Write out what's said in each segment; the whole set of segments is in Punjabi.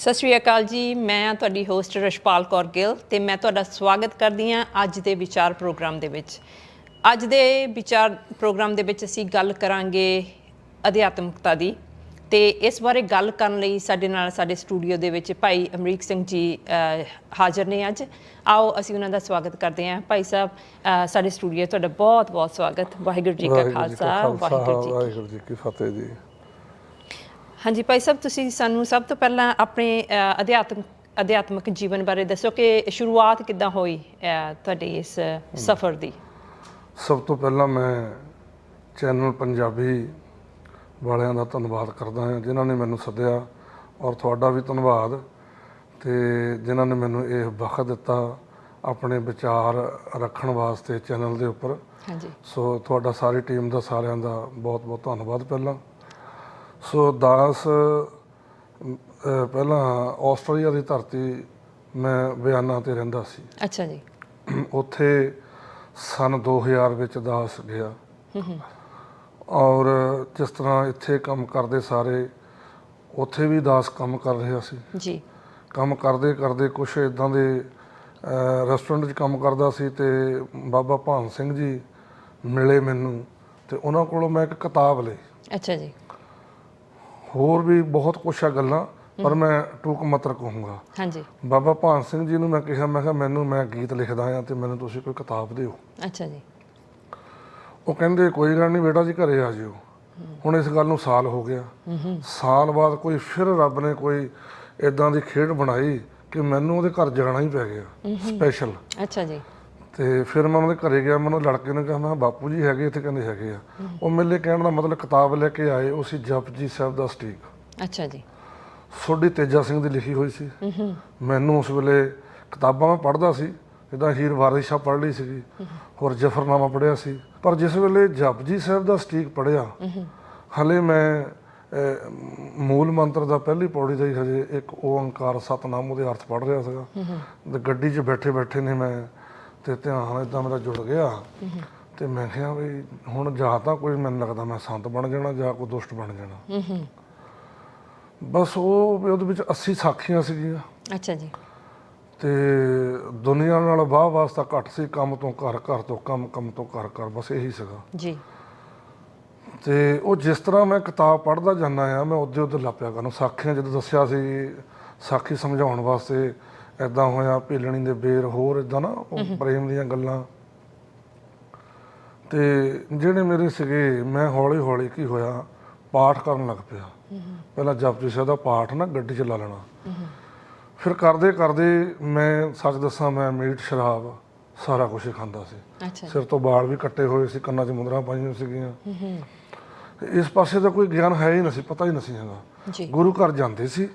ਸਤਿ ਸ਼੍ਰੀ ਅਕਾਲ ਜੀ ਮੈਂ ਤੁਹਾਡੀ ਹੋਸਟ ਰਸ਼ਪਾਲ ਕੌਰ ਗਿੱਲ ਤੇ ਮੈਂ ਤੁਹਾਡਾ ਸਵਾਗਤ ਕਰਦੀ ਹਾਂ ਅੱਜ ਦੇ ਵਿਚਾਰ ਪ੍ਰੋਗਰਾਮ ਦੇ ਵਿੱਚ। ਅੱਜ ਦੇ ਵਿਚਾਰ ਪ੍ਰੋਗਰਾਮ ਦੇ ਵਿੱਚ ਅਸੀਂ ਗੱਲ ਕਰਾਂਗੇ ਅਧਿਆਤਮਕਤਾ ਦੀ ਤੇ ਇਸ ਬਾਰੇ ਗੱਲ ਕਰਨ ਲਈ ਸਾਡੇ ਨਾਲ ਸਾਡੇ ਸਟੂਡੀਓ ਦੇ ਵਿੱਚ ਭਾਈ ਅਮਰੀਕ ਸਿੰਘ ਜੀ ਹਾਜ਼ਰ ਨੇ ਅੱਜ। ਆਓ ਅਸੀਂ ਉਹਨਾਂ ਦਾ ਸਵਾਗਤ ਕਰਦੇ ਹਾਂ। ਭਾਈ ਸਾਹਿਬ ਸਾਡੇ ਸਟੂਡੀਓ ਤੁਹਾਡਾ ਬਹੁਤ ਬਹੁਤ ਸਵਾਗਤ। ਵਾਹਿਗੁਰੂ ਜੀ ਕਾ ਖਾਲਸਾ ਵਾਹਿਗੁਰੂ ਜੀ ਕੀ ਫਤਿਹ ਜੀ। ਹਾਂਜੀ ਭਾਈ ਸਾਹਿਬ ਤੁਸੀਂ ਸਾਨੂੰ ਸਭ ਤੋਂ ਪਹਿਲਾਂ ਆਪਣੇ ਅ, ਅਧਿਆਤਮ ਅਧਿਆਤਮਿਕ ਜੀਵਨ ਬਾਰੇ ਦੱਸੋ ਕਿ ਸ਼ੁਰੂਆਤ ਕਿੱਦਾਂ ਹੋਈ ਅ, ਤੁਹਾਡੀ ਇਸ ਸਫ਼ਰ ਦੀ? ਸਭ ਤੋਂ ਪਹਿਲਾਂ ਮੈਂ ਚੈਨਲ ਪੰਜਾਬੀ ਵਾਲਿਆਂ ਦਾ ਧੰਨਵਾਦ ਕਰਦਾ ਹਾਂ ਜਿਨ੍ਹਾਂ ਨੇ ਮੈਨੂੰ ਸੱਦਿਆ ਔਰ ਤੁਹਾਡਾ ਵੀ ਧੰਨਵਾਦ ਤੇ ਜਿਨ੍ਹਾਂ ਨੇ ਮੈਨੂੰ ਇਹ ਵਕਤ ਦਿੱਤਾ ਆਪਣੇ ਵਿਚਾਰ ਰੱਖਣ ਵਾਸਤੇ ਚੈਨਲ ਦੇ ਉੱਪਰ। ਹਾਂਜੀ। ਸੋ ਤੁਹਾਡਾ ਸਾਰੀ ਟੀਮ ਦਾ ਸਾਰਿਆਂ ਦਾ ਬਹੁਤ ਬਹੁਤ ਧੰਨਵਾਦ ਪਹਿਲਾਂ। ਸੋ ਦਾਸ ਪਹਿਲਾਂ ਆਸਟ੍ਰੇਲੀਆ ਦੀ ਧਰਤੀ ਮੈਂ ਬਿਆਨਾ ਤੇ ਰਹਿੰਦਾ ਸੀ। ਅੱਛਾ ਜੀ। ਉੱਥੇ ਸਨ 2000 ਵਿੱਚ ਦਾਸ ਗਿਆ। ਔਰ ਜਿਸ ਤਰ੍ਹਾਂ ਇੱਥੇ ਕੰਮ ਕਰਦੇ ਸਾਰੇ ਉੱਥੇ ਵੀ ਦਾਸ ਕੰਮ ਕਰ ਰਿਹਾ ਸੀ। ਜੀ। ਕੰਮ ਕਰਦੇ ਕਰਦੇ ਕੁਛ ਇਦਾਂ ਦੇ ਰੈਸਟੋਰੈਂਟ 'ਚ ਕੰਮ ਕਰਦਾ ਸੀ ਤੇ ਬਾਬਾ ਭਾਨ ਸਿੰਘ ਜੀ ਮਿਲੇ ਮੈਨੂੰ ਤੇ ਉਹਨਾਂ ਕੋਲੋਂ ਮੈਂ ਇੱਕ ਕਿਤਾਬ ਲਈ। ਅੱਛਾ ਜੀ। ਹੋਰ ਵੀ ਬਹੁਤ ਕੁਛ ਆ ਗੱਲਾਂ ਪਰ ਮੈਂ ਟੂਕ ਮਤਰ ਕਹੂੰਗਾ ਹਾਂਜੀ। ਬਾਬਾ ਭਾਨ ਸਿੰਘ ਜੀ ਨੂੰ ਮੈਂ ਕਿਹਾ ਮੈਂ ਕਿਹਾ ਮੈਨੂੰ ਮੈਂ ਗੀਤ ਲਿਖਦਾ ਆ ਤੇ ਮੈਨੂੰ ਤੁਸੀਂ ਕੋਈ ਕਿਤਾਬ ਦਿਓ। ਅੱਛਾ ਜੀ। ਉਹ ਕਹਿੰਦੇ ਕੋਈ ਗੱਲ ਨਹੀਂ ਬੇਟਾ ਜੀ ਘਰੇ ਆ ਜਿਓ। ਹੁਣ ਇਸ ਗੱਲ ਨੂੰ ਸਾਲ ਹੋ ਗਿਆ। ਸਾਲ ਬਾਅਦ ਕੋਈ ਫਿਰ ਰੱਬ ਨੇ ਕੋਈ ਇਦਾਂ ਦੀ ਖੇਡ ਬਣਾਈ ਕਿ ਮੈਨੂੰ ਉਹਦੇ ਘਰ ਜਾਣਾ ਹੀ ਪੈ ਗਿਆ। ਸਪੈਸ਼ਲ। ਅੱਛਾ ਜੀ। ਤੇ ਫਿਰ ਮੈਂ ਉਹਦੇ ਘਰੇ ਗਿਆ ਮੈਨੂੰ ਲੜਕੇ ਨੇ ਕਿਹਾ ਮੈਂ ਬਾਪੂ ਜੀ ਹੈਗੇ ਇੱਥੇ? ਕਹਿੰਦੇ ਹੈਗੇ ਆ। ਉਹ ਮੇਲੇ ਕਹਿਣ ਦਾ ਮਤਲਬ ਕਿਤਾਬ ਲੈ ਕੇ ਆਏ ਉਹ ਸੀ ਜਪਜੀ ਸਾਹਿਬ ਦਾ ਸਟੀਕ। ਅੱਛਾ ਜੀ। ਸੋਢੀ ਤੇਜਾ ਸਿੰਘ ਦੀ ਲਿਖੀ ਹੋਈ ਸੀ। ਮੈਨੂੰ ਉਸ ਵੇਲੇ ਕਿਤਾਬਾਂ ਮੈਂ ਪੜ੍ਹਦਾ ਸੀ ਜਿੱਦਾਂ ਹੀਰ ਵਾਰਿਸ ਸ਼ਾਹ ਪੜ੍ਹ ਲਈ ਸੀਗੀ ਹੋਰ ਜਫਰਨਾਮਾ ਪੜ੍ਹਿਆ ਸੀ। ਪਰ ਜਿਸ ਵੇਲੇ ਜਪਜੀ ਸਾਹਿਬ ਦਾ ਸਟੀਕ ਪੜ੍ਹਿਆ ਹਲੇ ਮੈਂ ਮੂਲ ਮੰਤਰ ਦਾ ਪਹਿਲੀ ਪੌੜੀ ਦਾ ਹੀ ਹਜੇ ਇੱਕ ਓੰਕਾਰ ਸਤਨਾਮ ਉਹਦੇ ਅਰਥ ਪੜ੍ਹ ਰਿਹਾ ਸੀਗਾ। ਤੇ ਗੱਡੀ 'ਚ ਬੈਠੇ ਬੈਠੇ ਨੇ ਮੈਂ ਤੇ ਧਿਆਨ ਇਦਾਂ ਮੇਰਾ ਜੁੜ ਗਿਆ। ਤੇ ਮੈਂ ਕਿਹਾ ਵੀ ਹੁਣ ਜਾਂ ਤਾਂ ਕੋਈ ਮੈਨੂੰ ਲੱਗਦਾ ਮੈਂ ਸੰਤ ਬਣ ਜਾਣਾ ਜਾਂ ਕੋਈ ਦੁਸ਼ਟ ਬਣ ਜਾਣਾ। ਬਸ ਉਹ ਵੀ ਉਹਦੇ ਵਿੱਚ 80 ਸਾਖੀਆਂ ਸੀਗੀਆਂ। ਅੱਛਾ ਜੀ। ਤੇ ਦੁਨੀਆ ਨਾਲ ਵਾਹ ਵਾਸਤਾ ਘੱਟ ਸੀ ਕੰਮ ਤੋਂ ਘਰ ਘਰ ਤੋਂ ਕੰਮ ਕੰਮ ਤੋਂ ਘਰ ਘਰ ਬਸ ਇਹੀ ਸੀਗਾ। ਜੀ। ਤੇ ਉਹ ਜਿਸ ਤਰ੍ਹਾਂ ਮੈਂ ਕਿਤਾਬ ਪੜ੍ਹਦਾ ਜਾਂਦਾ ਆ ਮੈਂ ਉਹਦੇ ਉਹਦੇ ਲੱਪਿਆ ਕਰਨ। ਸਾਖੀਆਂ ਜਦੋਂ ਦੱਸਿਆ ਸੀ ਸਾਖੀ ਸਮਝਾਉਣ ਵਾਸਤੇ ਐਦਾਂ ਹੋਇਆ ਭੇਲਣੀ ਦੇ ਬੇਰ ਹੋਰ ਐਦਾਂ ਨਾ ਉਹ ਪ੍ਰੇਮ ਦੀਆਂ ਗੱਲਾਂ। ਤੇ ਜਿਹੜੇ ਮੇਰੇ ਸੀਗੇ ਮੈਂ ਹੌਲੀ ਹੌਲੀ ਕੀ ਹੋਇਆ ਪਾਠ ਕਰਨ ਲੱਗ ਪਿਆ। ਪਹਿਲਾਂ ਜਪਜੀ ਸਾਹਿਬ ਦਾ ਪਾਠ ਨਾ ਗੱਡੀ 'ਚ ਲਾ ਲੈਣਾ। ਫਿਰ ਕਰਦੇ ਕਰਦੇ ਮੈਂ ਸੱਚ ਦੱਸਾਂ ਮੈਂ ਮੀਟ ਸ਼ਰਾਬ ਸਾਰਾ ਕੁਝ ਖਾਂਦਾ ਸੀ। ਸਿਰ ਤੋਂ ਵਾਲ ਵੀ ਕੱਟੇ ਹੋਏ ਸੀ ਕੰਨਾਂ 'ਚ ਮੁੰਦਰਾਂ ਪਾਈਆਂ ਸੀਗੀਆਂ। ਇਸ ਪਾਸੇ ਦਾ ਕੋਈ ਗਿਆਨ ਹੈ ਹੀ ਨਹੀਂ ਸੀ ਪਤਾ ਹੀ ਨਹੀਂ ਸੀ ਹੈਗਾ। ਜੀ। ਗੁਰੂ ਘਰ ਜਾਂਦੇ ਸੀ।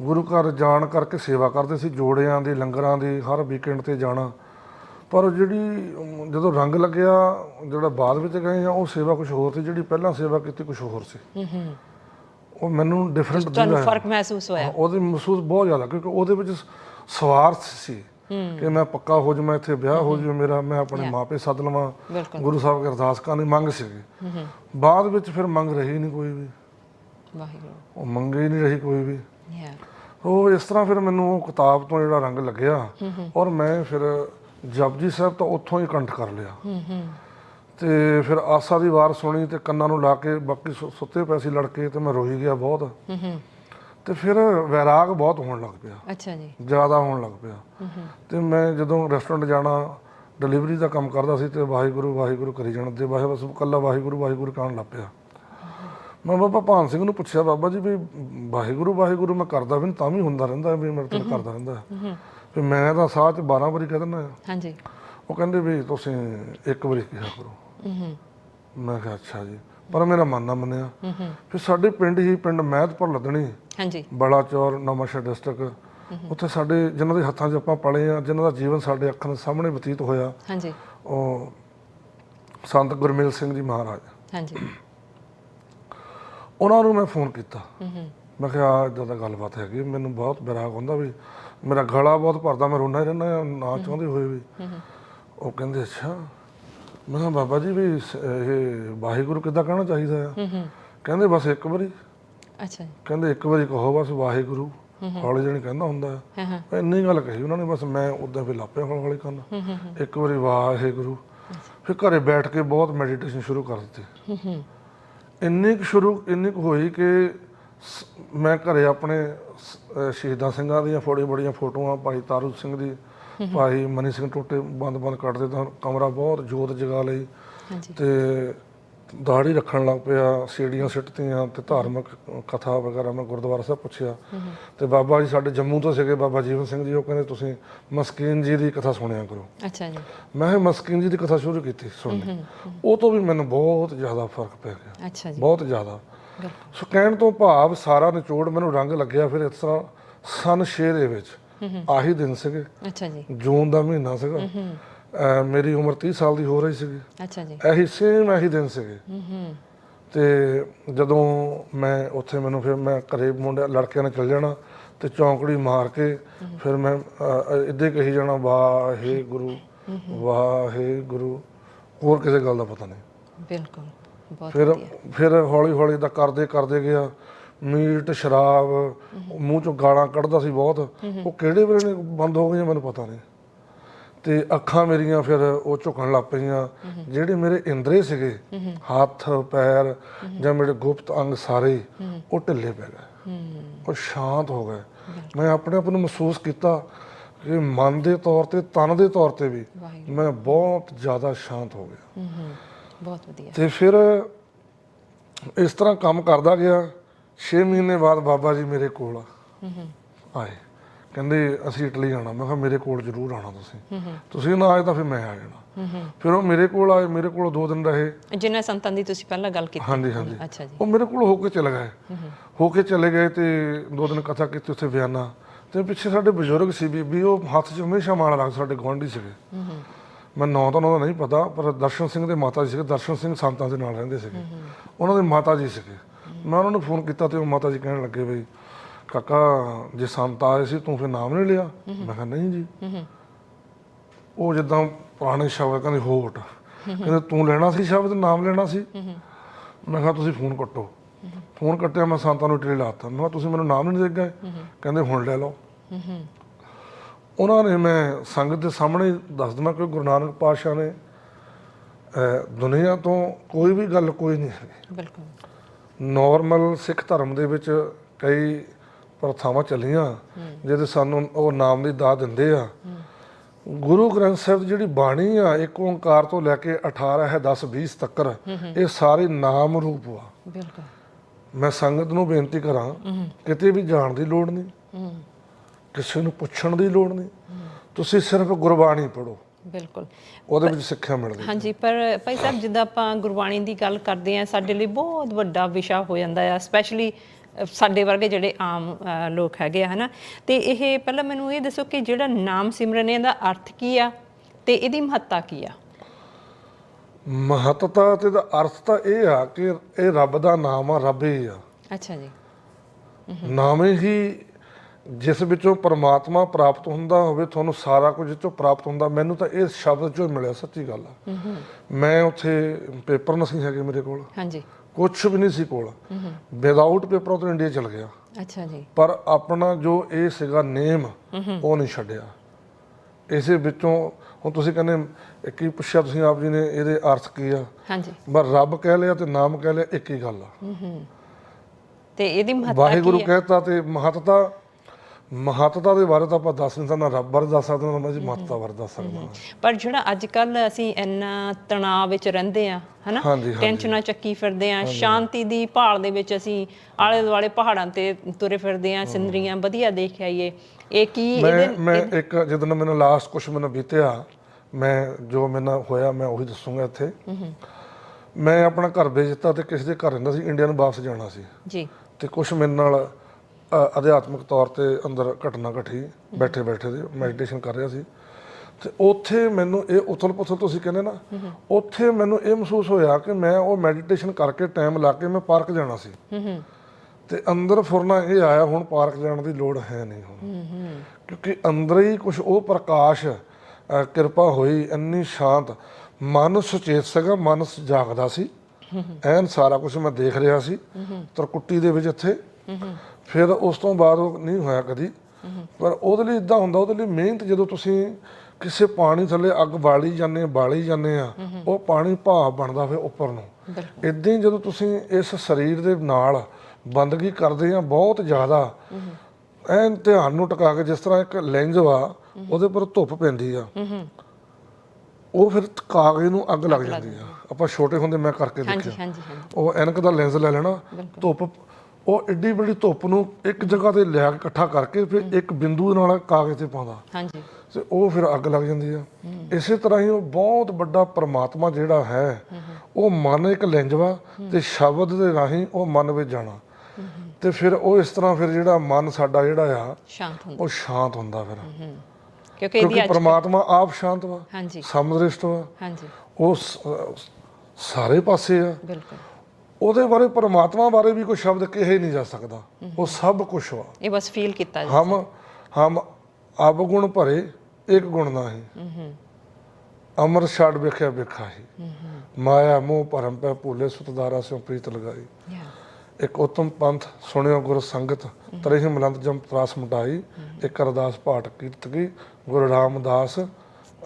ਗੁਰੂ ਘਰ ਜਾਣ ਕਰਕੇ ਸੇਵਾ ਕਰਦੇ ਸੀ ਜੋੜਿਆਂ ਦੀ ਲੰਗਰਾਂ ਦੀ ਹਰ ਵੀਕਐਂਡ ਤੇ ਜਾਣਾ। ਪਰ ਜਿਹੜੀ ਜਦੋਂ ਰੰਗ ਲੱਗਿਆ ਜਿਹੜਾ ਬਾਅਦ ਵਿੱਚ ਗਏ ਆ ਉਹ ਸੇਵਾ ਕੁਝ ਹੋਰ ਸੀ ਜਿਹੜੀ ਪਹਿਲਾਂ ਸੇਵਾ ਕੀਤੀ ਕੁਝ ਹੋਰ ਸੀ। ਉਹ ਮੈਨੂੰ ਡਿਫਰੈਂਟ ਤੁਹਾਨੂੰ ਫ਼ਰਕ ਮਹਿਸੂਸ ਹੋਇਆ? ਉਹਦੇ ਮਹਿਸੂਸ ਬਹੁਤ ਜ਼ਿਆਦਾ ਕਿਉਂਕਿ ਉਹਦੇ ਵਿੱਚ ਸਵਾਰਥ ਸੀ। ਕਿ ਮੈਂ ਪੱਕਾ ਹੋ ਜਾਵਾਂ ਇੱਥੇ ਵਿਆਹ ਹੋ ਜਾਵੇ ਮੇਰਾ ਮੈਂ ਆਪਣੇ ਮਾਪੇ ਸੱਦ ਲਵਾਂ। ਗੁਰੂ ਸਾਹਿਬ ਕੇ ਅਰਦਾਸ ਕਰਨ ਦੀ ਮੰਗ ਸੀਗੀ। ਬਾਅਦ ਵਿੱਚ ਫਿਰ ਮੰਗ ਰਹੀ ਨਹੀਂ ਕੋਈ ਵੀ। ਵਾਹਿਗੁਰੂ। ਉਹ ਮੰਗੇ ਹੀ ਨਹੀਂ ਰਹੀ ਕੋਈ ਵੀ। ਉਹ ਇਸ ਤਰ੍ਹਾਂ ਫਿਰ ਮੈਨੂੰ ਉਹ ਕਿਤਾਬ ਤੋਂ ਜਿਹੜਾ ਰੰਗ ਲੱਗਿਆ ਔਰ ਮੈਂ ਫਿਰ ਜਪਜੀ ਸਾਹਿਬ ਤੋਂ ਉੱਥੋਂ ਹੀ ਕੰਠ ਕਰ ਲਿਆ। ਤੇ ਫਿਰ ਆਸਾ ਦੀ ਵਾਰ ਸੁਣੀ ਤੇ ਕੰਨਾਂ ਨੂੰ ਲਾ ਕੇ ਬਾਕੀ ਸੁੱਤੇ ਪਏ ਸੀ ਲੜਕੇ ਤੇ ਮੈਂ ਰੋਈ ਗਿਆ ਬਹੁਤ। ਤੇ ਫਿਰ ਵੈਰਾਗ ਬਹੁਤ ਹੋਣ ਲੱਗ ਪਿਆ। ਅੱਛਾ ਜੀ। ਜ਼ਿਆਦਾ ਹੋਣ ਲੱਗ ਪਿਆ। ਤੇ ਮੈਂ ਜਦੋਂ ਰੈਸਟੋਰੈਂਟ ਜਾਣਾ ਡਿਲੀਵਰੀ ਦਾ ਕੰਮ ਕਰਦਾ ਸੀ ਤੇ ਵਾਹਿਗੁਰੂ ਵਾਹਿਗੁਰੂ ਕਰੀ ਜਾਣਾ ਤੇ ਵਾਹਿ ਬਸ ਕੱਲਾ ਵਾਹਿਗੁਰੂ ਵਾਹਿਗੁਰੂ ਕਹਿਣ ਲੱਗ ਪਿਆ। ਮੈਂ ਬਾਬਾ ਭਾਨ ਸਿੰਘ ਨੂੰ ਪੁੱਛਿਆ ਬਾਬਾ ਜੀ ਵੀ ਵਾਹਿਗੁਰੂ ਵਾਹਿਗੁਰੂ ਮੈਂ ਕਰਦਾ ਵੀ ਤਾਂ ਵੀ ਹੁੰਦਾ ਰਹਿੰਦਾ ਵੀ ਮੇਰੇ ਤੋਂ ਕਰਦਾ ਰਹਿੰਦਾ। ਵੀ ਮੈਂ ਤਾਂ ਸਾਹ ਚ 12 ਵਾਰੀ ਕਹਿ ਦਿੰਦਾ ਹਾਂਜੀ। ਉਹ ਕਹਿੰਦੇ ਵੀ ਤੁਸੀਂ ਇੱਕ ਵਾਰੀ ਕਿਹਾ ਕਰੋ। ਮੈਂ ਕਿਹਾ ਅੱਛਾ ਜੀ। ਪਰ ਮੇਰਾ ਮਨ ਨਾ ਮੰਨਿਆ। ਫਿਰ ਸਾਡੇ ਪਿੰਡ ਹੀ ਪਿੰਡ ਮਹਿਤਪੁਰ ਲੱਦਣੀ। ਹਾਂਜੀ। ਬਲਾਚੌਰ ਨਵਾਂਸ਼ਹਿਰ ਡਿਸਟ੍ਰਿਕਟ। ਉੱਥੇ ਸਾਡੇ ਜਿਨ੍ਹਾਂ ਦੇ ਹੱਥਾਂ 'ਚ ਆਪਾਂ ਪਲੇ ਆ ਜਿਨ੍ਹਾਂ ਦਾ ਜੀਵਨ ਸਾਡੇ ਅੱਖਾਂ ਦੇ ਸਾਹਮਣੇ ਬਤੀਤ ਹੋਇਆ। ਹਾਂਜੀ। ਉਹ ਸੰਤ ਗੁਰਮੇਲ ਸਿੰਘ ਜੀ ਮਹਾਰਾਜ। ਹਾਂਜੀ। ਉਹਨਾਂ ਨੂੰ ਮੈਂ ਫੋਨ ਕੀਤਾ। ਮੈਂ ਕਿਹਾ ਇਦਾਂ ਦਾ ਗੱਲਬਾਤ ਹੈਗੀ ਮੈਨੂੰ ਬਹੁਤ ਵਿਰਾਗ ਹੁੰਦਾ ਵੀ ਮੇਰਾ ਗਲਾ ਬਹੁਤ ਭਰਦਾ ਮੈਂ ਰੋਣਾ ਹਾਂ, ਨਾ ਚਾਹੁੰਦੇ ਹੋਏ ਵੀ। ਉਹ ਕਹਿੰਦੇ ਅੱਛਾ। ਮੈਂ ਕਿਹਾ ਬਾਬਾ ਜੀ ਵੀ ਇਹ ਵਾਹਿਗੁਰੂ ਕਿੱਦਾਂ ਕਹਿਣਾ ਚਾਹੀਦਾ ਆ? ਕਹਿੰਦੇ ਬਸ ਇੱਕ ਵਾਰੀ। ਅੱਛਾ। ਜੀ ਕਹਿੰਦੇ ਇੱਕ ਵਾਰੀ ਕਹੋ ਬਸ ਵਾਹਿਗੁਰੂ। ਹੌਲੀ ਜਣੀ ਕਹਿੰਦਾ ਹੁੰਦਾ ਹਾਂ ਇੰਨੀ ਗੱਲ ਕਹੀ ਉਹਨਾਂ ਨੇ ਬਸ ਮੈਂ ਉਦਾਂ ਫਿਰ ਲਾਪਿਆ ਹੌਲੀ ਹੌਲੀ ਕਰਨ ਇੱਕ ਵਾਰੀ ਵਾਹਿਗੁਰੂ। ਫਿਰ ਘਰੇ ਬੈਠ ਕੇ ਬਹੁਤ ਮੈਡੀਟੇਸ਼ਨ ਸ਼ੁਰੂ ਕਰ ਦਿੱਤੀ। ਹੂੰ ਹੂੰ। ਇੰਨੀ ਕੁ ਸ਼ੁਰੂ ਇੰਨੀ ਕੁ ਹੋਈ ਕਿ ਸ- ਮੈਂ ਘਰੇ ਆਪਣੇ ਸ- ਅਹ ਸ਼ਹੀਦਾਂ ਸਿੰਘਾਂ ਦੀਆਂ ਫੋੜੀ ਬੜੀਆਂ ਫੋਟੋਆਂ ਭਾਈ ਤਾਰੂ ਸਿੰਘ ਦੀ ਭਾਈ ਮਨੀ ਸਿੰਘ ਟੋਟੇ ਬੰਦ ਬੰਦ ਕੱਢਦੇ ਤਾਂ ਕਮਰਾ ਬਹੁਤ ਜੋਤ ਜਗਾ ਲਈ ਹਾਂਜੀ। ਤੇ ਦਾੜੀ ਰੱਖਣ ਲੱਗ ਪਿਆ ਸੀੜੀਆਂ ਸਿੱਟਤੀਆਂ ਤੇ ਧਾਰਮਿਕ ਕਥਾ ਵਗੈਰਾ ਮੈਂ ਗੁਰਦੁਆਰਾ ਸਾਹਿਬ ਪੁੱਛਿਆ। ਤੇ ਬਾਬਾ ਜੀ ਸਾਡੇ ਜੰਮੂ ਤੋਂ ਸੀਗੇ ਬਾਬਾ ਜੀਵਨ ਸਿੰਘ ਜੀ ਉਹ ਕਹਿੰਦੇ ਤੁਸੀਂ ਮਸਕੀਨ ਜੀ ਦੀ ਕਥਾ ਸੁਣਿਆ ਕਰੋ। ਅੱਛਾ ਜੀ। ਮੈਂ ਮਸਕੀਨ ਜੀ ਦੀ ਕਥਾ ਸ਼ੁਰੂ ਕੀਤੀ ਸੁਣਨੀ। ਉਹ ਤੋਂ ਵੀ ਮੈਨੂੰ ਬਹੁਤ ਜ਼ਿਆਦਾ ਫ਼ਰਕ ਪੈ ਗਿਆ। ਅੱਛਾ ਜੀ। ਬਹੁਤ ਜ਼ਿਆਦਾ। ਸੋ ਕਹਿਣ ਤੋਂ ਭਾਵ ਸਾਰਾ ਨਿਚੋੜ ਮੈਨੂੰ ਰੰਗ ਲੱਗਿਆ ਫਿਰ ਇਸ ਤਰ੍ਹਾਂ ਸਨ 6 ਦੇ ਵਿੱਚ ਆਹੀ ਦਿਨ ਸੀਗੇ। ਅੱਛਾ ਜੀ। ਜੂਨ ਦਾ ਮਹੀਨਾ ਸੀਗਾ। ਅਹ ਮੇਰੀ ਉਮਰ 30 ਸਾਲ ਦੀ ਹੋ ਰਹੀ ਸੀਗੀ। ਅੱਛਾ ਜੀ। ਇਹੀ ਸੇਮ ਇਹੀ ਦਿਨ ਸੀਗੇ। ਹੂੰ ਹੂੰ। ਤੇ ਜਦੋਂ ਮੈਂ ਉੱਥੇ ਮੈਨੂੰ ਫਿਰ ਮੈਂ ਘਰੇ ਮੁੰਡੇ ਲੜਕਿਆਂ ਨਾਲ ਚੱਲ ਜਾਣਾ ਤੇ ਚੌਂਕੜੀ ਮਾਰ ਕੇ ਫਿਰ ਮੈਂ ਇੱਦੇ ਕਹੀ ਜਾਣਾ ਵਾਹਿਗੁਰੂ ਵਾਹਿਗੁਰੂ ਹੋਰ ਕਿਸੇ ਗੱਲ ਦਾ ਪਤਾ ਨਹੀਂ। ਬਿਲਕੁਲ ਬਹੁਤ ਫਿਰ ਵਧੀਆ। ਫਿਰ ਹੌਲੀ ਹੌਲੀ ਦਾ ਕਰਦੇ ਕਰਦੇ ਗਿਆ। ਮੀਟ ਸ਼ਰਾਬ ਮੂੰਹ ਚੋਂ ਗਾਲਾਂ ਕੱਢਦਾ ਸੀ ਬਹੁਤ। ਉਹ ਕਿਹੜੇ ਵੇਲੇ ਨੇ ਬੰਦ ਹੋ ਗਈਆਂ ਮੈਨੂੰ ਪਤਾ ਨਹੀਂ। ਤੇ ਅੱਖਾਂ ਮੇਰੀਆਂ ਫਿਰ ਉਹ ਝੁਕਣ ਲੱਗ ਪਈਆਂ। ਜਿਹੜੇ ਮੇਰੇ ਇੰਦਰੇ ਸੀਗੇ ਹੱਥ ਪੈਰ ਜਾਂ ਮੇਰੇ ਗੁਪਤ ਅੰਗ ਸਾਰੇ ਉਹ ਢਿੱਲੇ ਪੈ ਗਏ। ਉਹ ਸ਼ਾਂਤ ਹੋ ਗਏ। ਮੈਂ ਆਪਣੇ ਆਪ ਨੂੰ ਮਹਿਸੂਸ ਕੀਤਾ ਕਿ ਮਨ ਦੇ ਤੌਰ ਤੇ ਤਨ ਦੇ ਤੌਰ ਤੇ ਵੀ ਮੈਂ ਬਹੁਤ ਜ਼ਿਆਦਾ ਸ਼ਾਂਤ ਹੋ ਗਿਆ। ਬਹੁਤ ਵਧੀਆ। ਤੇ ਫਿਰ ਇਸ ਤਰ੍ਹਾਂ ਕੰਮ ਕਰਦਾ ਗਿਆ। 6 ਮਹੀਨੇ ਬਾਅਦ ਬਾਬਾ ਜੀ ਮੇਰੇ ਕੋਲ ਆਏ। ਕਹਿੰਦੇ ਅਸੀਂ ਇਟਲੀ ਆਣਾ ਮੈਂ ਕਿਹਾ ਮੇਰੇ ਕੋਲ ਜ਼ਰੂਰ ਆਣਾ ਤੁਸੀਂ। ਤੁਸੀਂ ਨਾ ਆਏ ਤਾਂ ਫਿਰ ਮੈਂ ਆ ਜਾਣਾ। ਫਿਰ ਉਹ ਮੇਰੇ ਕੋਲ ਆਏ ਮੇਰੇ ਕੋਲ ਦੋ ਦਿਨ ਰਹੇ। ਜਿਨ੍ਹਾਂ ਸੰਤਾਂ ਦੀ ਤੁਸੀਂ ਪਹਿਲਾਂ ਗੱਲ ਕੀਤੀ। ਹਾਂਜੀ ਹਾਂਜੀ। ਅੱਛਾ ਜੀ। ਉਹ ਮੇਰੇ ਕੋਲ ਹੋ ਕੇ ਚਲੇ ਗਏ। ਹੋ ਕੇ ਚਲੇ ਗਏ ਤੇ ਦੋ ਦਿਨ ਕਥਾ ਕੀਤੀ ਉੱਥੇ ਬਿਆਨਾ ਤੇ ਪਿੱਛੇ ਸਾਡੇ ਬਜ਼ੁਰਗ ਸੀ ਬੀਬੀ ਉਹ ਹੱਥ 'ਚ ਹਮੇਸ਼ਾ ਮਾਲਾ ਰੱਖ ਸਾਡੇ ਗੁਆਂਢੀ ਸੀਗੇ। ਮੈਂ ਨਾਂ ਤਾਂ ਉਹਨਾਂ ਦਾ ਨਹੀਂ ਪਤਾ ਪਰ ਦਰਸ਼ਨ ਸਿੰਘ ਦੇ ਮਾਤਾ ਜੀ ਸੀਗੇ। ਦਰਸ਼ਨ ਸਿੰਘ ਸੰਤਾਂ ਦੇ ਨਾਲ ਰਹਿੰਦੇ ਸੀਗੇ। ਉਹਨਾਂ ਦੇ ਮਾਤਾ ਜੀ ਸੀਗੇ। ਮੈਂ ਉਹਨਾਂ ਨੂੰ ਫੋਨ ਕੀਤਾ ਤੇ ਉਹ ਮਾਤਾ ਜੀ ਕਹਿਣ ਲੱਗੇ ਬਈ ਕਾਕਾ ਜੇ ਸੰਤ ਆਏ ਸੀ ਤੂੰ ਫਿਰ ਨਾਮ ਨਹੀਂ ਲਿਆ? ਮੈਂ ਕਿਹਾ ਨਹੀਂ ਜੀ। ਉਹ ਜਿੱਦਾਂ ਪੁਰਾਣੇ ਸ਼ਬਦ ਕਹਿੰਦੇ ਹੋਟ। ਕਹਿੰਦੇ ਤੂੰ ਲੈਣਾ ਸੀ ਸ਼ਬਦ ਨਾਮ ਲੈਣਾ ਸੀ? ਮੈਂ ਕਿਹਾ ਤੁਸੀਂ ਫੋਨ ਕੱਟੋ। ਫੋਨ ਕੱਟਿਆ ਮੈਂ ਸੰਤਾਂ ਨੂੰ ਟਰੇ ਲਾਤਾ। ਮੈਂ ਕਿਹਾ ਤੁਸੀਂ ਮੈਨੂੰ ਨਾਮ ਨਹੀਂ ਦੇ ਗਏ? ਕਹਿੰਦੇ ਹੁਣ ਲੈ ਲਓ। ਉਹਨਾਂ ਨੇ ਮੈਂ ਸੰਗਤ ਦੇ ਸਾਹਮਣੇ ਦੱਸ ਦਵਾਂ ਕਿ ਗੁਰੂ ਨਾਨਕ ਪਾਤਸ਼ਾਹ ਨੇ ਦੁਨੀਆ ਤੋਂ ਕੋਈ ਵੀ ਗੱਲ ਕੋਈ ਨਹੀਂ ਹੈ ਬਿਲਕੁਲ। ਨਾਰਮਲ ਸਿੱਖ ਧਰਮ ਦੇ ਵਿੱਚ ਕਈ ਪ੍ਰਥਾਵਾਂ ਚੱਲੀਆਂ ਜਿਹਦੇ ਸਾਨੂੰ ਉਹ ਨਾਮ ਦੀ ਦਾਤ ਦਿੰਦੇ ਆ। ਗੁਰੂ ਗ੍ਰੰਥ ਸਾਹਿਬ ਦੀ ਜਿਹੜੀ ਬਾਣੀ ਆ ਇੱਕ ਓੰਕਾਰ ਤੋਂ ਲੈ ਕੇ 18 ਹੈ 10 20 ਤੱਕਰ ਇਹ ਸਾਰੇ ਨਾਮ ਰੂਪ ਆ। ਬਿਲਕੁਲ। ਮੈਂ ਸੰਗਤ ਨੂੰ ਬੇਨਤੀ ਕਰਾਂ ਕਿਤੇ ਵੀ ਜਾਣ ਦੀ ਲੋੜ ਨਹੀਂ। ਕਿਸੇ ਨੂੰ ਪੁੱਛਣ ਦੀ ਲੋੜ ਨਹੀਂ। ਤੁਸੀਂ ਸਿਰਫ ਗੁਰਬਾਣੀ ਪੜੋ ਬਿਲਕੁਲ। ਉਹਦੇ ਵਿੱਚ ਸਿੱਖਿਆ ਮਿਲਦੀ। ਹਾਂਜੀ ਪਰ ਭਾਈ ਸਾਹਿਬ ਜਿੱਦਾਂ ਆਪਾਂ ਗੁਰਬਾਣੀ ਦੀ ਗੱਲ ਕਰਦੇ ਆ ਸਾਡੇ ਲਈ ਬਹੁਤ ਵੱਡਾ ਵਿਸ਼ਾ ਹੋ ਜਾਂਦਾ ਆ ਸਪੈਸ਼ਲੀ ਸਾਡੇ ਵਰਗੇ ਜਿਹੜੇ ਆਮ ਲੋਕ ਹੈਗੇ ਆ ਹਨਾ? ਤੇ ਇਹ ਪਹਿਲਾਂ ਮੈਨੂੰ ਇਹ ਦੱਸੋ ਕਿ ਜਿਹੜਾ ਨਾਮ ਸਿਮਰਨ ਇਹਦਾ ਅਰਥ ਕੀ ਆ ਤੇ ਇਹਦੀ ਮਹੱਤਤਾ ਕੀ ਆ? ਮਹੱਤਤਾ ਤੇ ਦਾ ਅਰਥ ਤਾਂ ਇਹ ਆ ਕਿ ਇਹ ਰੱਬ ਦਾ ਨਾਮ ਆ ਰੱਬ ਹੀ ਆ। ਅੱਛਾ ਜੀ। ਨਾਮ ਹੀ ਜਿਸ ਵਿੱਚੋਂ ਪਰਮਾਤਮਾ ਪ੍ਰਾਪਤ ਹੁੰਦਾ ਹੋਵੇ ਤੁਹਾਨੂੰ ਸਾਰਾ ਕੁਝ ਇਹ ਚੋਂ ਪ੍ਰਾਪਤ ਹੁੰਦਾ। ਮੈਨੂੰ ਤਾਂ ਇਹ ਸ਼ਬਦ ਚੋਂ ਮਿਲਿਆ ਸੱਚੀ ਗੱਲ ਆ। ਮੈਂ ਉੱਥੇ ਪੇਪਰ ਨਹੀਂ ਹੈਗੇ ਮੇਰੇ ਕੋਲ। ਹਾਂਜੀ। ਕੁਝ ਵੀ ਨਹੀਂ ਸੀ ਕੋਲ। ਵਿਦਆਊਟ ਪੇਪਰ ਤੋਂ ਇੰਡੀਆ ਚਲ ਗਿਆ। ਅੱਛਾ ਜੀ। ਪਰ ਆਪਣਾ ਜੋ ਇਹ ਸੀਗਾ ਨੇਮ ਉਹ ਨਹੀਂ ਛੱਡਿਆ। ਇਸੇ ਵਿੱਚੋਂ ਹੁਣ ਤੁਸੀਂ ਕਹਿੰਦੇ ਕੀ ਪੁੱਛਿਆ ਤੁਸੀਂ ਆਪ ਜੀ ਨੇ ਇਹਦੇ ਅਰਥ ਕੀ ਆ? ਹਾਂਜੀ। ਪਰ ਰੱਬ ਕਹਿ ਲਿਆ ਤੇ ਨਾਮ ਕਹਿ ਲਿਆ ਇੱਕ ਹੀ ਗੱਲ ਆ। ਤੇ ਇਹਦੀ ਮਹੱਤਤਾ ਵਾਹਿਗੁਰੂ ਕੀ ਆ? ਕਹਿਤਾ ਤੇ ਮਹੱਤਤਾ ਮਹੱਤਤਾ ਦੇ ਬਾਰੇ ਤਾਂ ਆਪਾਂ ਦੱਸ ਨਹੀਂ ਸਕਦਾ ਰੱਬ ਬਾਰੇ ਦੱਸ ਸਕਦੇ ਮੈਂ ਜੀ ਮਹੱਤਤਾ ਬਾਰੇ ਦੱਸ ਸਕਦਾ ਪਰ ਜਿਹੜਾ ਅੱਜ ਕੱਲ ਅਸੀਂ ਇੰਨਾ ਤਣਾਅ ਵਿੱਚ ਰਹਿੰਦੇ ਆ ਹਨਾ। ਟੈਨਸ਼ਨਾਂ ਚੱਕੀ ਫਿਰਦੇ ਆ ਸ਼ਾਂਤੀ ਦੀ ਭਾਲ ਦੇ ਵਿੱਚ ਅਸੀਂ ਆਲੇ ਦੁਆਲੇ ਪਹਾੜਾਂ ਤੇ ਤੁਰੇ ਫਿਰਦੇ ਆ ਸਿੰਦਰੀਆਂ ਵਧੀਆ ਦੇਖ ਆਈਏ। ਇਹ ਕੀ ਮੈਂ ਮੈਂ ਇੱਕ ਜਦੋਂ ਮੈਨੂੰ ਲਾਸਟ ਕੁਝ ਮੈਨੂੰ ਬੀਤਿਆ ਮੈਂ ਜੋ ਮੈਨੂੰ ਹੋਇਆ ਮੈਂ ਉਹੀ ਦੱਸੂਗਾ ਇੱਥੇ। ਮੈਂ ਆਪਣਾ ਘਰ ਵੇਚ ਦਿੱਤਾ ਤੇ ਕਿਸੇ ਦੇ ਘਰ ਰਹਿੰਦਾ ਸੀ ਇੰਡੀਆ ਨੂੰ ਵਾਪਸ ਜਾਣਾ ਸੀ। ਜੀ। ਤੇ ਕੁਝ ਮੇਰੇ ਨਾਲ ਅਧਿਆਤਮਿਕ ਤੌਰ ਤੇ ਅੰਦਰ ਘਟਨਾ ਘਟੀ ਬੈਠੇ ਬੈਠੇ ਦੇ ਮੈਡੀਟੇਸ਼ਨ ਕਰ ਰਿਹਾ ਸੀ। ਤੇ ਉੱਥੇ ਮੈਨੂੰ ਇਹ ਉਥਲ ਪੁਥਲ ਤੁਸੀਂ ਕਹਿੰਦੇ ਨਾ ਉੱਥੇ ਮੈਨੂੰ ਇਹ ਮਹਿਸੂਸ ਹੋਇਆ ਕਿ ਮੈਂ ਉਹ ਮੈਡੀਟੇਸ਼ਨ ਕਰਕੇ ਟਾਈਮ ਲਾ ਕੇ ਮੈਂ ਪਾਰਕ ਜਾਣਾ ਸੀ। ਤੇ ਅੰਦਰ ਫੁਰਨਾ ਇਹ ਆਇਆ ਹੁਣ ਪਾਰਕ ਜਾਣ ਦੀ ਲੋੜ ਹੈ ਨਹੀਂ ਹੁਣ। ਕਿਉਂਕਿ ਅੰਦਰ ਹੀ ਕੁਝ ਉਹ ਪ੍ਰਕਾਸ਼ ਕਿਰਪਾ ਹੋਈ ਇੰਨੀ ਸ਼ਾਂਤ। ਮਨ ਸੁਚੇਤ ਸੀਗਾ ਮਨ ਜਾਗਦਾ ਸੀ। ਐਨ ਸਾਰਾ ਕੁਝ ਮੈਂ ਦੇਖ ਰਿਹਾ ਸੀ। ਤਰਕੁੱਟੀ ਦੇ ਵਿੱਚ ਇੱਥੇ। ਫਿਰ ਉਸ ਤੋਂ ਬਾਅਦ ਉਹ ਨਹੀਂ ਹੋਇਆ ਕਦੀ। ਪਰ ਉਹਦੇ ਲਈ ਇਦਾਂ ਹੁੰਦਾ ਉਹਦੇ ਲਈ ਮਿਹਨਤ ਜਦੋਂ ਤੁਸੀਂ ਕਿਸੇ ਪਾਣੀ ਥੱਲੇ ਅੱਗ ਬਾਲੀ ਜਾਂਦੇ ਬਾਲੀ ਜਾਂਦੇ ਆ ਉਹ ਪਾਣੀ ਭਾਪ ਬਣਦਾ ਫਿਰ ਉੱਪਰ ਨੂੰ। ਇਦਾਂ ਹੀ ਜਦੋਂ ਤੁਸੀਂ ਇਸ ਸਰੀਰ ਦੇ ਨਾਲ ਬੰਦਗੀ ਕਰਦੇ ਆ ਬਹੁਤ ਜ਼ਿਆਦਾ ਐਨ ਧਿਆਨ ਨੂੰ ਟਿਕਾ ਕੇ ਜਿਸ ਤਰ੍ਹਾਂ ਇੱਕ ਲੈਂਜ ਵਾ ਉਹਦੇ ਪਰ ਧੁੱਪ ਪੈਂਦੀ ਆ। ਉਹ ਫਿਰ ਕਾਗਜ਼ ਨੂੰ ਅੱਗ ਲੱਗ ਜਾਂਦੀ ਆ। ਆਪਾਂ ਛੋਟੇ ਹੁੰਦੇ ਮੈਂ ਕਰਕੇ ਦੇਖਿਆ। ਉਹ ਐਨਕ ਦਾ ਲੈਂਸ ਲੈ ਲੈਣਾ ਧੁੱਪ ਉਹ ਏਡੀ ਬੜੀ ਧੁੱਪ ਨੂੰ ਇੱਕ ਜਗ੍ਹਾ ਤੇ ਲਿਆ ਕੇ ਇਕੱਠਾ ਕਰਕੇ ਫਿਰ ਇੱਕ ਬਿੰਦੂ ਨਾਲ ਕਾਗਜ਼ ਤੇ ਪਾਉਂਦਾ। ਹਾਂਜੀ। ਤੇ ਉਹ ਫਿਰ ਅੱਗ ਲੱਗ ਜਾਂਦੀ ਆ। ਇਸੇ ਤਰ੍ਹਾਂ ਹੀ ਉਹ ਬਹੁਤ ਵੱਡਾ ਪਰਮਾਤਮਾ ਜਿਹੜਾ ਹੈ ਉਹ ਮਨ ਇੱਕ ਲੈਂਜ ਵਾ ਤੇ ਸ਼ਬਦ ਦੇ ਰਾਹੀਂ ਉਹ ਮਨ ਵਿੱਚ ਜਾਣਾ। ਤੇ ਫਿਰ ਉਹ ਇਸ ਤਰ੍ਹਾਂ ਫਿਰ ਜਿਹੜਾ ਮਨ ਸਾਡਾ ਜਿਹੜਾ ਆ ਸ਼ਾਂਤ ਹੁੰਦਾ। ਉਹ ਸ਼ਾਂਤ ਹੁੰਦਾ ਫਿਰ। ਕਿਉਂਕਿ ਇਹਦੀ ਪਰਮਾਤਮਾ ਆਪ ਸ਼ਾਂਤ ਵਾ ਹਾਂਜੀ। ਸਮਦ੍ਰਿਸ਼ਟ ਵਾ। ਹਾਂਜੀ। ਉਹ ਸਾਰੇ ਪਾਸੇ ਆ। ਬਿਲਕੁਲ। ਉਹਦੇ ਬਾਰੇ ਪਰਮਾਤਮਾ ਬਾਰੇ ਵੀ ਕੋਈ ਸ਼ਬਦ ਕਹੇ ਨਹੀਂ ਜਾ ਸਕਦਾ। ਉਹ ਸਭ ਕੁਝ ਵਾ। ਇਹ ਬਸ ਫੀਲ ਕੀਤਾ ਜੀ ਹਮ ਹਮ ਅਵਗੁਣ ਭਰੇ ਇੱਕ ਗੁਣ ਨਾਹੀ। ਅਮਰ ਛਾੜ ਵੇਖਿਆ ਵੇਖਾ ਹੀ ਮਾਇਆ ਮੋਹ ਭਰਮ ਪੈ ਭੂਲੇ ਸੁਤਦਾਰਾ ਸਿਉ ਪ੍ਰੀਤ ਲਗਾਈ. ਇੱਕ ਉਤਮ ਪੰਥ ਸੁਣਿਓ ਗੁਰ ਸੰਗਤ ਤਰਹਿ ਮਲੰਦ ਜਮ ਤਰਾਸ ਮਟਾਈ। ਇੱਕ ਅਰਦਾਸ ਪਾਠ ਕੀਰਤ ਕੀ ਗੁਰੂ ਰਾਮਦਾਸ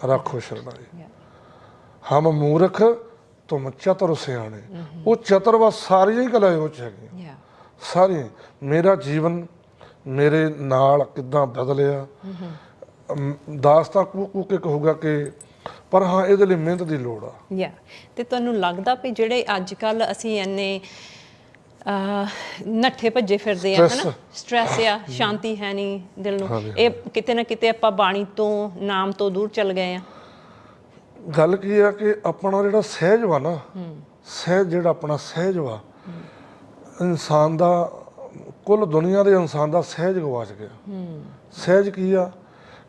ਰੱਖੋ ਸ਼ਰਨਾਈ. ਹਮ ਮੂਰਖ ਤੁਮ ਚਤੁਰ ਸਿਆਣੇ ਉਹ ਚਤੁਰ ਵਾ ਸਾਰੀਆਂ ਹੀ ਕਲਾ ਉਹ ਚ ਹੈਗੀਆਂ। Yeah. ਸਾਰੇ ਮੇਰਾ ਜੀਵਨ ਮੇਰੇ ਨਾਲ ਕਿਦਾਂ ਬਦਲਿਆ। ਦਾਸ ਤਾਂ ਕੂ ਕੂ ਕੇ ਕਹੂਗਾ ਕਿ ਪਰ ਹਾਂ ਇਹਦੇ ਲਈ ਮਿਹਨਤ ਦੀ ਲੋੜ ਆ। ਯਾ ਤੇ ਤੁਹਾਨੂੰ ਲੱਗਦਾ ਵੀ ਜਿਹੜੇ ਅੱਜ ਕੱਲ ਅਸੀਂ ਅਹ, ਨੱਠੇ ਭੱਜੇ ਫਿਰਦੇ ਆ. ਹਨਾ? ਸਟ੍ਰੈਸ ਆ ਸ਼ਾਂਤੀ ਹੈ ਨਹੀਂ ਦਿਲ ਨੂੰ। ਇਹ ਕਿਤੇ ਨਾ ਕਿਤੇ ਆਪਾਂ ਬਾਣੀ ਤੋਂ ਨਾਮ ਤੋਂ ਦੂਰ ਚੱਲ ਗਏ ਆ। ਗੱਲ ਕੀ ਆ ਕਿ ਆਪਣਾ ਜਿਹੜਾ ਸਹਿਜ ਵਾ ਨਾ ਸਹਿਜ ਜਿਹੜਾ ਆਪਣਾ ਸਹਿਜ ਵਾ ਇਨਸਾਨ ਦਾ ਕੁੱਲ ਦੁਨੀਆ ਦੇ ਇਨਸਾਨ ਦਾ ਸਹਿਜ ਗਵਾਚ ਗਿਆ। ਸਹਿਜ ਕੀ ਆ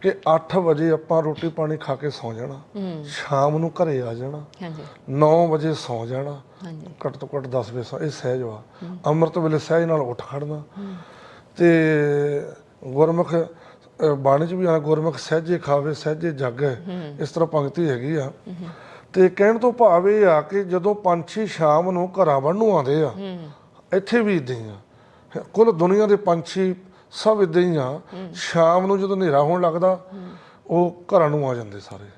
ਕਿ 8 ਵਜੇ ਆਪਾਂ ਰੋਟੀ ਪਾਣੀ ਖਾ ਕੇ ਸੌ ਜਾਣਾ ਸ਼ਾਮ ਨੂੰ ਘਰੇ ਆ ਜਾਣਾ ਹਾਂਜੀ। 9 ਵਜੇ ਸੌ ਜਾਣਾ ਹਾਂਜੀ। ਘੱਟ ਤੋਂ ਘੱਟ 10 ਵਜੇ ਸੌ ਇਹ ਸਹਿਜ ਵਾ। ਅੰਮ੍ਰਿਤ ਵੇਲੇ ਸਹਿਜ ਨਾਲ ਉੱਠ ਖੜਨਾ। ਤੇ ਗੁਰਮੁਖ ਬਾਣੀ ਚ ਵੀ ਆ ਗੁਰਮੁਖ ਸਹਿਜੇ ਖਾਵੇ ਸਹਿਜੇ ਜਾਗੇ। ਇਸ ਤਰ੍ਹਾਂ ਪੰਕਤੀ ਹੈਗੀ ਆ। ਤੇ ਕਹਿਣ ਤੋਂ ਭਾਵ ਇਹ ਆ ਕਿ ਜਦੋਂ ਪੰਛੀ ਸ਼ਾਮ ਨੂੰ ਘਰਾਂ ਵੱਲ ਨੂੰ ਆਉਂਦੇ ਆ ਇੱਥੇ ਵੀ ਇਦਾਂ ਹੀ ਆ। ਕੁੱਲ ਦੁਨੀਆ ਦੇ ਪੰਛੀ ਸਭ ਇਦਾਂ ਹੀ ਆ। ਸ਼ਾਮ ਨੂੰ ਜਦੋਂ ਹਨੇਰਾ ਹੋਣ ਲੱਗਦਾ ਉਹ ਘਰਾਂ ਨੂੰ ਆ ਜਾਂਦੇ ਸਾਰੇ।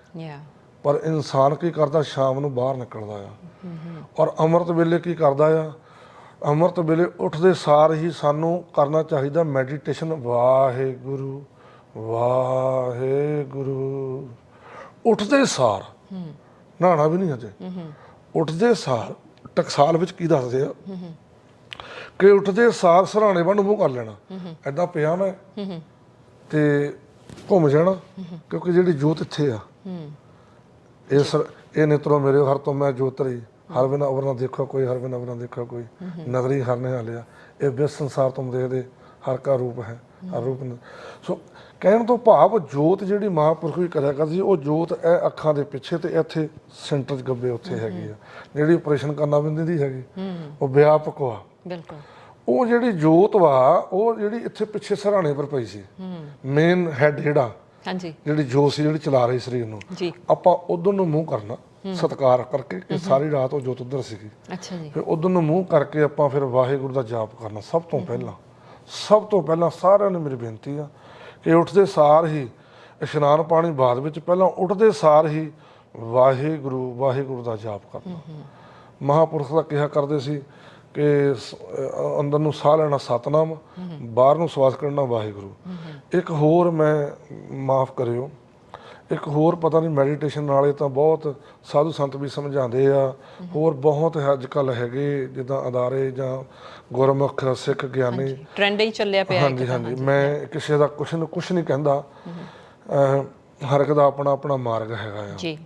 ਪਰ ਇਨਸਾਨ ਕੀ ਕਰਦਾ ਸ਼ਾਮ ਨੂੰ ਬਾਹਰ ਨਿਕਲਦਾ ਆ। ਔਰ ਅੰਮ੍ਰਿਤ ਵੇਲੇ ਕੀ ਕਰਦਾ ਆ? ਅੰਮ੍ਰਿਤ ਵੇਲੇ ਉੱਠਦੇ ਸਾਰ ਹੀ ਸਾਨੂੰ ਕਰਨਾ ਚਾਹੀਦਾ ਮੈਡੀਟੇਸ਼ਨ ਵਾਹਿਗੁਰੂ। ਵਾਹਿਗੁਰੂ। ਉੱਠਦੇ ਸਾਰ ਨਹਾਣਾ ਵੀ ਨਹੀਂ ਅਜੇ ਉੱਠਦੇ ਸਾਰ ਟਕਸਾਲ ਵਿੱਚ ਕੀ ਦੱਸਦੇ ਆ? ਕਿ ਉੱਠਦੇ ਸਾਰ ਸਰਾਣੇ ਵੱਲ ਨੂੰ ਮੂੰਹ ਕਰ ਲੈਣਾ। ਐਦਾਂ ਪਿਆ ਮੈਂ। ਤੇ ਘੁੰਮ ਜਾਣਾ ਕਿਉਂਕਿ ਜਿਹੜੀ ਜੋਤ ਇੱਥੇ ਆ। ਇਸ ਇਹ ਨਿਤਰੋ ਮੇਰੇ ਹਰ ਤੋਂ ਮੈਂ ਜੋਤ ਰਹੀ। ਹਰ ਬਿਨ ਅਵਰ ਨਾ ਦੇਖੋ ਕੋਈ ਹਰ ਬਿਨ ਅਵਰ ਨਾ ਦੇਖੋ ਕੋਈ। ਨਜ਼ਰੀ ਹਰ ਨੇ ਹਾਲਿਆ ਇਹ ਬਿਸ ਸੰਸਾਰ ਤੁਮ ਦੇਖਦੇ ਹਰ ਕਾ ਰੂਪ ਹੈ। ਰੂਪ ਨ- ਸੋ ਕਹਿਣ ਤੋਂ ਭਾਵ ਜੋਤ ਜਿਹੜੀ ਮਹਾਂਪੁਰਖ ਵੀ ਕਰਿਆ ਕਰਦੀ ਉਹ ਜੋਤ ਇਹ ਅੱਖਾਂ ਦੇ ਪਿੱਛੇ ਤੇ ਇੱਥੇ ਸੈਂਟਰ 'ਚ ਗੱਬੇ ਉੱਥੇ ਹੈਗੀ ਆ। ਜਿਹੜੀ ਆਪਰੇਸ਼ਨ ਕਰਨਾ ਪੈਂਦੀ ਦੀ ਹੈਗੀ ਉਹ ਵਿਆਪਕ ਵਾ। ਬਿਲਕੁਲ। ਉਹ ਜਿਹੜੀ ਜੋਤ ਵਾ ਉਹ ਜਿਹੜੀ ਇੱਥੇ ਪਿੱਛੇ ਸਰਾਣੇ ਪਰ ਪਈ ਸੀ। ਮੇਨ ਹੈਡ ਜਿਹੜਾ ਹਾਂਜੀ। ਜਿਹੜੀ ਜੋਤ ਸੀ ਜਿਹੜੀ ਚਲਾ ਰਹੀ ਸਰੀਰ ਨੂੰ। ਜੀ। ਆਪਾਂ ਉਧਰ ਨੂੰ ਮੂੰਹ ਕਰਨਾ ਸਤਕਾਰ ਕਰਕੇ ਕਿ ਸਾਰੀ ਰਾਤ ਉਹ ਜੋਤ ਉਧਰ ਸੀਗੀ। ਅੱਛਾ ਜੀ। ਫਿਰ ਉਧਰ ਨੂੰ ਮੂੰਹ ਕਰਕੇ ਆਪਾਂ ਫਿਰ ਵਾਹਿਗੁਰੂ ਦਾ ਜਾਪ ਕਰਨਾ ਸਭ ਤੋਂ ਪਹਿਲਾਂ। ਸਭ ਤੋਂ ਪਹਿਲਾਂ ਸਾਰਿਆਂ ਨੂੰ ਮੇਰੀ ਬੇਨਤੀ ਆ ਕਿ ਉੱਠਦੇ ਸਾਰ ਹੀ ਇਸ਼ਨਾਨ ਪਾਣੀ ਬਾਅਦ ਵਿੱਚ ਪਹਿਲਾਂ ਉੱਠਦੇ ਸਾਰ ਹੀ ਵਾਹਿਗੁਰੂ ਵਾਹਿਗੁਰੂ ਦਾ ਜਾਪ ਕਰਨਾ। ਮਹਾਪੁਰਖ ਦਾ ਕਿਹਾ ਕਰਦੇ ਸੀ ਕਿ ਅੰਦਰ ਨੂੰ ਸਾਹ ਲੈਣਾ ਸਤਨਾਮ ਬਾਹਰ ਨੂੰ ਸਵਾਸ ਕਰਨਾ ਵਾਹਿਗੁਰੂ। ਇੱਕ ਹੋਰ ਮੈਂ ਮਾਫ ਕਰਿਓ ਇੱਕ ਹੋਰ ਪਤਾ ਨਹੀਂ ਮੈਡੀਟੇਸ਼ਨ ਨਾਲੇ ਤਾਂ ਬਹੁਤ ਸਾਧੂ ਸੰਤ ਵੀ ਸਮਝਾਉਂਦੇ ਆ। ਹੋਰ ਬਹੁਤ ਅੱਜ ਕੱਲ ਹੈਗੇ ਜਿੱਦਾਂ ਅਦਾਰੇ ਜਾਂ ਗੁਰਮੁਖ ਸਿੱਖ ਗਿਆਨੀ। ਟ੍ਰੈਂਡ ਹੀ ਚੱਲਿਆ ਪਿਆ ਹਾਂਜੀ ਹਾਂਜੀ। ਮੈਂ ਕਿਸੇ ਦਾ ਕੁਛ ਨੂੰ ਕੁਛ ਨਹੀਂ ਕਹਿੰਦਾ। ਹਰ ਇੱਕ ਦਾ ਆਪਣਾ ਆਪਣਾ ਮਾਰਗ ਹੈਗਾ ਆ। ਜੀ।